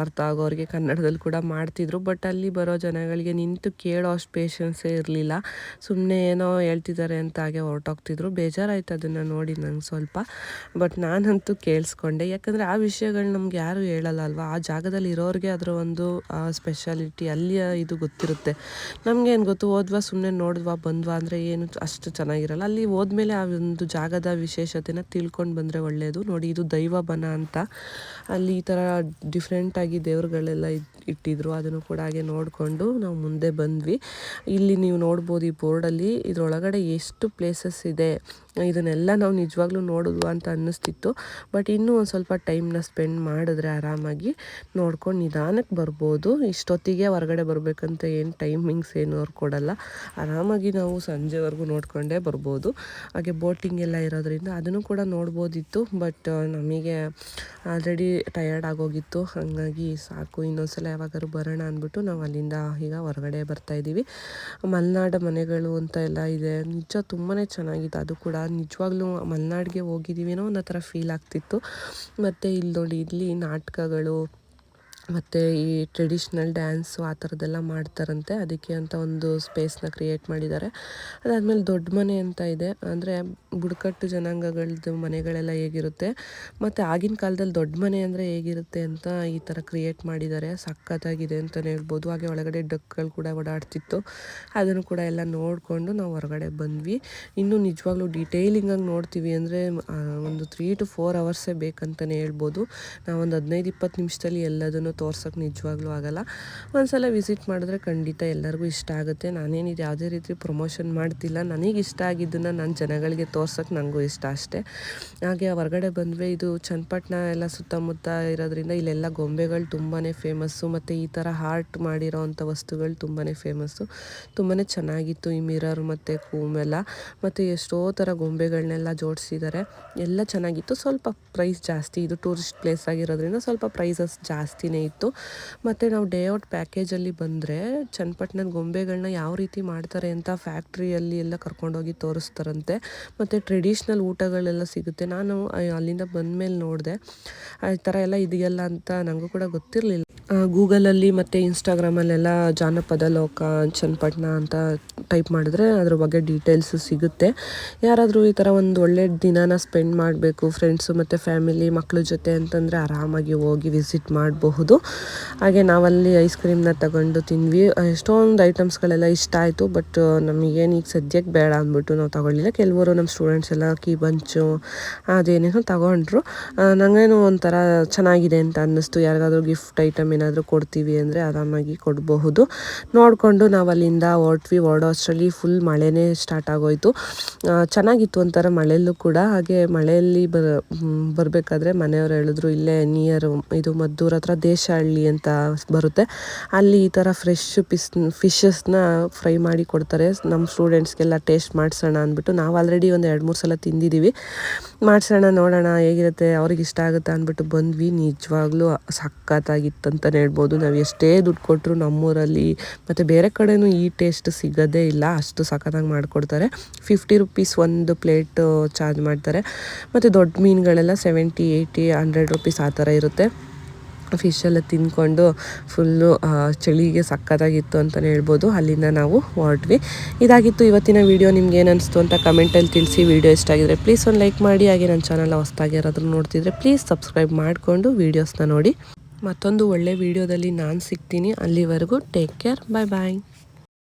ಅರ್ಥ ಆಗೋರಿಗೆ ಕನ್ನಡದಲ್ಲಿ ಕೂಡ ಮಾಡ್ತಿದ್ರು. ಬಟ್ ಅಲ್ಲಿ ಬರೋ ಜನಗಳಿಗೆ ನಿಂತು ಕೇಳೋ ಅಷ್ಟು ಪೇಷನ್ಸೇ ಇರಲಿಲ್ಲ. ಸುಮ್ಮನೆ ಏನೋ ಹೇಳ್ತಿದ್ದಾರೆ ಅಂತ ಹಾಗೆ ಹೊರಟೋಗ್ತಿದ್ರು. ಬೇಜಾರಾಯ್ತು ಅದನ್ನು ನೋಡಿ ನಂಗೆ ಸ್ವಲ್ಪ. ಬಟ್ ನಾನಂತೂ ಕೇಳಿಸ್ಕೊಂಡೆ. ಯಾಕಂದರೆ ಆ ವಿಷಯಗಳು ನಮ್ಗೆ ಯಾರು ಹೇಳಲ್ಲ ಅಲ್ವಾ ಆ ಜಾಗದಲ್ಲಿ ಇರೋರಿಗೆ ಅದರ ಒಂದು ಸ್ಪೆಷಾಲಿಟಿ ಅಲ್ಲಿಯ ಇದು ಗೊತ್ತಿರುತ್ತೆ. ನಮಗೇನು ಗೊತ್ತು? ಹೋದ್ವಾ ಸುಮ್ಮನೆ ನೋಡಿದ್ವಾ ಬಂದ್ವಾ ಅಂದರೆ ಏನು ಅಷ್ಟು ಚೆನ್ನಾಗಿರಲ್ಲ. ಅಲ್ಲಿ ಹೋದ್ಮೇಲೆ ಆ ಒಂದು ಜಾಗದ ವಿಶೇಷತೆನ ತಿಳ್ಕೊಂಡು ಬಂದರೆ ಒಳ್ಳೆಯದು ನೋಡಿ, ಇದು ದೈವ ಬನ ಅಂತ. ಅಲ್ಲಿ ಈ ಥರ ಡಿಫ್ರೆಂಟಾಗಿ ದೇವ್ರುಗಳೆಲ್ಲ ಇಟ್ಟಿದ್ರು, ಅದನ್ನು ಕೂಡ ಹಾಗೆ ನೋಡಿಕೊಂಡು ನಾವು ಮುಂದೆ ಬಂದ್ವಿ. ಇಲ್ಲಿ ನೀವು ನೋಡ್ಬೋದು ಈ ಬೋರ್ಡಲ್ಲಿ ಇದರೊಳಗಡೆ ಎಷ್ಟು ಪ್ಲೇಸಸ್ ಇದೆ, ಇದನ್ನೆಲ್ಲ ನಾವು ನಿಜವಾಗ್ಲೂ ನೋಡೋದು ಅಂತ ಅನ್ನಿಸ್ತಿತ್ತು. ಬಟ್ ಇನ್ನೂ ಒಂದು ಸ್ವಲ್ಪ ಟೈಮ್ನ ಸ್ಪೆಂಡ್ ಮಾಡಿದ್ರೆ ಆರಾಮಾಗಿ ನೋಡ್ಕೊಂಡು ನಿಧಾನಕ್ಕೆ ಬರ್ಬೋದು. ಇಷ್ಟೊತ್ತಿಗೆ ಹೊರಗಡೆ ಬರಬೇಕಂತ ಏನು ಟೈಮಿಂಗ್ಸ್ ಏನು ಅವ್ರು ಕೊಡಲ್ಲ. ಆರಾಮಾಗಿ ನಾವು ಸಂಜೆವರೆಗೂ ನೋಡಿಕೊಂಡೇ ಬರ್ಬೋದು. ಹಾಗೆ ಬೋಟಿಂಗ್ ಎಲ್ಲ ಇರೋದ್ರಿಂದ ಅದನ್ನು ಕೂಡ ನೋಡ್ಬೋದಿತ್ತು. ಬಟ್ ನಮಗೆ ಆಲ್ರೆಡಿ ಟಯರ್ಡ್ ಆಗೋಗಿತ್ತು. ಹಾಗಾಗಿ ಸಾಕು, ಇನ್ನೊಂದ್ಸಲ ಯಾವಾಗಾದ್ರು ಬರೋಣ ಅಂದ್ಬಿಟ್ಟು ನಾವು ಅಲ್ಲಿಂದ ಈಗ ಹೊರಗಡೆ ಬರ್ತಾ ಇದ್ದೀವಿ. ಮಲೆನಾಡ ಮನೆಗಳು ಅಂತ ಎಲ್ಲ ಇದೆ. ನಿಜ ತುಂಬಾ ಚೆನ್ನಾಗಿತ್ತು ಅದು ಕೂಡ ನಿಜವಾಗ್ಲೂ ಮಲೆನಾಡಿಗೆ ಹೋಗಿದ್ದೀವೇನೋ ಅನ್ನೋ ಥರ ಫೀಲ್ ಆಗ್ತಿತ್ತು. ಮತ್ತು ಇಲ್ಲಿ ನೋಡಿ, ಇಲ್ಲಿ ನಾಟಕಗಳು ಮತ್ತು ಈ ಟ್ರೆಡಿಷ್ನಲ್ ಡ್ಯಾನ್ಸು ಆ ಥರದ್ದೆಲ್ಲ ಮಾಡ್ತಾರಂತೆ. ಅದಕ್ಕೆ ಅಂತ ಒಂದು ಸ್ಪೇಸ್ನ ಕ್ರಿಯೇಟ್ ಮಾಡಿದ್ದಾರೆ. ಅದಾದಮೇಲೆ ದೊಡ್ಡ ಮನೆ ಅಂತ ಇದೆ. ಅಂದರೆ ಬುಡಕಟ್ಟು ಜನಾಂಗಗಳದ್ದು ಮನೆಗಳೆಲ್ಲ ಹೇಗಿರುತ್ತೆ? ಮತ್ತು ಆಗಿನ ಕಾಲದಲ್ಲಿ ದೊಡ್ಡ ಮನೆ ಅಂದರೆ ಹೇಗಿರುತ್ತೆ ಅಂತ ಈ ಥರ ಕ್ರಿಯೇಟ್ ಮಾಡಿದ್ದಾರೆ. ಸಖತ್ತಾಗಿದೆ ಅಂತಲೇ ಹೇಳ್ಬೋದು. ಹಾಗೆ ಒಳಗಡೆ ಡಕ್ಗಳು ಕೂಡ ಓಡಾಡ್ತಿತ್ತು. ಅದನ್ನು ಕೂಡ ಎಲ್ಲ ನೋಡಿಕೊಂಡು ನಾವು ಹೊರಗಡೆ ಬಂದ್ವಿ. ಇನ್ನೂ ನಿಜವಾಗ್ಲೂ ಡೀಟೇಲಿಂಗಾಗಿ ನೋಡ್ತೀವಿ ಅಂದರೆ ಒಂದು ತ್ರೀ ಟು ಫೋರ್ ಅವರ್ಸೇ ಬೇಕಂತಲೇ ಹೇಳ್ಬೋದು. ನಾವೊಂದು ಹದಿನೈದು ಇಪ್ಪತ್ತು ನಿಮಿಷದಲ್ಲಿ ಎಲ್ಲದನ್ನು ತೋರ್ಸೋಕೆ ನಿಜವಾಗ್ಲೂ ಆಗಲ್ಲ. ಒಂದ್ಸಲ ವಿಸಿಟ್ ಮಾಡಿದ್ರೆ ಖಂಡಿತ ಎಲ್ಲರಿಗೂ ಇಷ್ಟ ಆಗುತ್ತೆ. ನಾನೇನಿದು ಯಾವುದೇ ರೀತಿ ಪ್ರಮೋಷನ್ ಮಾಡ್ತಿಲ್ಲ. ನನಗೆ ಇಷ್ಟ ಆಗಿದ್ದನ್ನು ನಾನು ಜನಗಳಿಗೆ ತೋರ್ಸೋಕೆ ನನಗೂ ಇಷ್ಟ ಅಷ್ಟೇ. ಹಾಗೆ ಹೊರಗಡೆ ಬಂದರೆ ಇದು ಚನ್ನಪಟ್ಟಣ ಎಲ್ಲ ಸುತ್ತಮುತ್ತ ಇರೋದ್ರಿಂದ ಇಲ್ಲೆಲ್ಲ ಗೊಂಬೆಗಳು ತುಂಬಾ ಫೇಮಸ್ಸು ಮತ್ತು ಈ ಥರ ಹಾರ್ಟ್ ಮಾಡಿರೋ ಅಂಥ ವಸ್ತುಗಳು ತುಂಬಾ ಫೇಮಸ್ಸು ತುಂಬಾ ಚೆನ್ನಾಗಿತ್ತು ಈ ಮಿರರ್ ಮತ್ತು ಕೂಮೆಲ್ಲ ಮತ್ತು ಎಷ್ಟೋ ಥರ ಗೊಂಬೆಗಳನ್ನೆಲ್ಲ ಜೋಡಿಸಿದ್ದಾರೆ ಎಲ್ಲ ಚೆನ್ನಾಗಿತ್ತು. ಸ್ವಲ್ಪ ಪ್ರೈಸ್ ಜಾಸ್ತಿ. ಇದು ಟೂರಿಸ್ಟ್ ಪ್ಲೇಸ್ ಆಗಿರೋದ್ರಿಂದ ಸ್ವಲ್ಪ ಪ್ರೈಸಸ್ ಜಾಸ್ತಿನೇ ಇತ್ತು. ಮತ್ತು ನಾವು ಡೇ ಔಟ್ ಪ್ಯಾಕೇಜಲ್ಲಿ ಬಂದರೆ ಚನ್ನಪಟ್ಟಣದ ಗೊಂಬೆಗಳನ್ನ ಯಾವ ರೀತಿ ಮಾಡ್ತಾರೆ ಅಂತ ಫ್ಯಾಕ್ಟ್ರಿಯಲ್ಲಿ ಎಲ್ಲ ಕರ್ಕೊಂಡೋಗಿ ತೋರಿಸ್ತಾರಂತೆ. ಮತ್ತು ಟ್ರೆಡಿಷ್ನಲ್ ಊಟಗಳೆಲ್ಲ ಸಿಗುತ್ತೆ. ನಾನು ಅಲ್ಲಿಂದ ಬಂದಮೇಲೆ ನೋಡಿದೆ. ಆ ಥರ ಎಲ್ಲ ಇದೆಯಲ್ಲ ಅಂತ ನನಗೂ ಕೂಡ ಗೊತ್ತಿರಲಿಲ್ಲ. ಗೂಗಲಲ್ಲಿ ಮತ್ತು ಇನ್ಸ್ಟಾಗ್ರಾಮಲ್ಲೆಲ್ಲ ಜಾನಪದ ಲೋಕ ಚನ್ನಪಟ್ಟಣ ಅಂತ ಟೈಪ್ ಮಾಡಿದ್ರೆ ಅದ್ರ ಬಗ್ಗೆ ಡೀಟೇಲ್ಸು ಸಿಗುತ್ತೆ. ಯಾರಾದರೂ ಈ ಥರ ಒಂದು ಒಳ್ಳೆ ದಿನಾನ ಸ್ಪೆಂಡ್ ಮಾಡಬೇಕು, ಫ್ರೆಂಡ್ಸು ಮತ್ತು ಫ್ಯಾಮಿಲಿ ಮಕ್ಕಳ ಜೊತೆ ಅಂತಂದರೆ ಆರಾಮಾಗಿ ಹೋಗಿ ವಿಸಿಟ್ ಮಾಡಬಹುದು. ಹಾಗೆ ನಾವಲ್ಲಿ ಐಸ್ ಕ್ರೀಮ್ನ ತಗೊಂಡು ತಿನ್ವಿ ಎಷ್ಟೊಂದು ಐಟಮ್ಸ್ಗಳೆಲ್ಲ ಇಷ್ಟ ಆಯಿತು, ಬಟ್ ನಮಗೇನು ಈಗ ಸದ್ಯಕ್ಕೆ ಬೇಡ ಅಂದ್ಬಿಟ್ಟು ನಾವು ತಗೊಳ್ಳಿಲ್ಲ. ಕೆಲವರು ನಮ್ಮ ಸ್ಟೂಡೆಂಟ್ಸ್ ಎಲ್ಲ ಕೀ ಬಂಚು, ಅದೇನೇನೋ ತಗೊಂಡ್ರು. ನನಗೇನು ನಂಗೇನು ಒಂಥರ ಚೆನ್ನಾಗಿದೆ ಅಂತ ಅನ್ನಿಸ್ತು. ಯಾರಿಗಾದ್ರೂ ಗಿಫ್ಟ್ ಐಟಮ್ ಏನಾದರೂ ಕೊಡ್ತೀವಿ ಅಂದರೆ ಆರಾಮಾಗಿ ಕೊಡಬಹುದು. ನೋಡಿಕೊಂಡು ನಾವು ಅಲ್ಲಿಂದ ಹೊರಟ್ವಿ, ಹೊರಡೋ ಅಷ್ಟರಲ್ಲಿ ಫುಲ್ ಮಳೆನೇ ಸ್ಟಾರ್ಟ್ ಆಗೋಯ್ತು. ಚೆನ್ನಾಗಿತ್ತು ಒಂಥರ ಮಳೆಯಲ್ಲೂ ಕೂಡ. ಹಾಗೆ ಮಳೆಯಲ್ಲಿ ಬರ ಬರಬೇಕಾದ್ರೆ ಮನೆಯವರು ಹೇಳಿದ್ರು, ಇಲ್ಲೇ ನಿಯರ್ ಇದು ಮದ್ದೂರ ಹತ್ರ ದೇಶಹಳ್ಳಿ ಅಂತ ಬರುತ್ತೆ. ಅಲ್ಲಿ ಈ ಥರ ಫ್ರೆಶ್ ಪಿಸ್ ಫಿಶಸ್ನ ಫ್ರೈ ಮಾಡಿ ಕೊಡ್ತಾರೆ. ನಮ್ಮ ಸ್ಟೂಡೆಂಟ್ಸ್ಗೆಲ್ಲ ಟೇಸ್ಟ್ ಮಾಡಿಸೋಣ ಅಂದ್ಬಿಟ್ಟು ನಾವು ಆಲ್ರೆಡಿ ಒಂದು ಎರಡು ಮೂರು ಸಲ ತಿಂದಿದ್ದೀವಿ ಮಾಡಿಸೋಣ, ನೋಡೋಣ ಹೇಗಿರುತ್ತೆ, ಅವ್ರಿಗೆ ಇಷ್ಟ ಆಗುತ್ತೆ ಅಂದ್ಬಿಟ್ಟು ಬಂದ್ವಿ. ನಿಜವಾಗ್ಲೂ ಸಖತ್ತಾಗಿತ್ತು ಅಂತಲೇ ಹೇಳ್ಬೋದು. ನಾವು ಎಷ್ಟೇ ದುಡ್ಡು ಕೊಟ್ಟರು ನಮ್ಮೂರಲ್ಲಿ ಮತ್ತು ಬೇರೆ ಕಡೆನೂ ಈ ಟೇಸ್ಟ್ ಸಿಗೋದೇ ಇಲ್ಲ. ಅಷ್ಟು ಸಖತ್ತಾಗಿ ಮಾಡಿಕೊಡ್ತಾರೆ. ಫಿಫ್ಟಿ ರುಪೀಸ್ ಒಂದು ಪ್ಲೇಟು ಚಾರ್ಜ್ ಮಾಡ್ತಾರೆ. ಮತ್ತು ದೊಡ್ಡ ಮೀನುಗಳೆಲ್ಲ ಸೆವೆಂಟಿ ಏಯ್ಟಿ ಹಂಡ್ರೆಡ್ ರುಪೀಸ್ ಆ ಥರ ಇರುತ್ತೆ. ಫಿಶ್ ಎಲ್ಲ ತಿಂದ್ಕೊಂಡು ಫುಲ್ಲು ಚಳಿಗೆ ಸಕ್ಕತ್ತಾಗಿತ್ತು ಅಂತಲೇ ಹೇಳ್ಬೋದು. ಅಲ್ಲಿಂದ ನಾವು ಹೊರಟ್ವಿ. ಇದಾಗಿತ್ತು ಇವತ್ತಿನ ವೀಡಿಯೋ ನಿಮ್ಗೆ ಏನು ಅನಿಸ್ತು ಅಂತ ಕಮೆಂಟಲ್ಲಿ ತಿಳಿಸಿ. ವೀಡಿಯೋ ಇಷ್ಟ ಆಗಿದ್ರೆ ಪ್ಲೀಸ್ ಒಂದು ಲೈಕ್ ಮಾಡಿ. ಹಾಗೆ ನನ್ನ ಚಾನಲ್ ಹೊಸ್ದಾಗಿ ಯಾರಾದರೂ ನೋಡ್ತಿದ್ರೆ ಪ್ಲೀಸ್ ಸಬ್ಸ್ಕ್ರೈಬ್ ಮಾಡಿಕೊಂಡು ವೀಡಿಯೋಸ್ನ ನೋಡಿ. ಮತ್ತೊಂದು ಒಳ್ಳೆ ವೀಡಿಯೋದಲ್ಲಿ ನಾನು ಸಿಗ್ತೀನಿ. ಅಲ್ಲಿವರೆಗೂ ಟೇಕ್ ಕೇರ್ ಬಾಯ್ ಬಾಯ್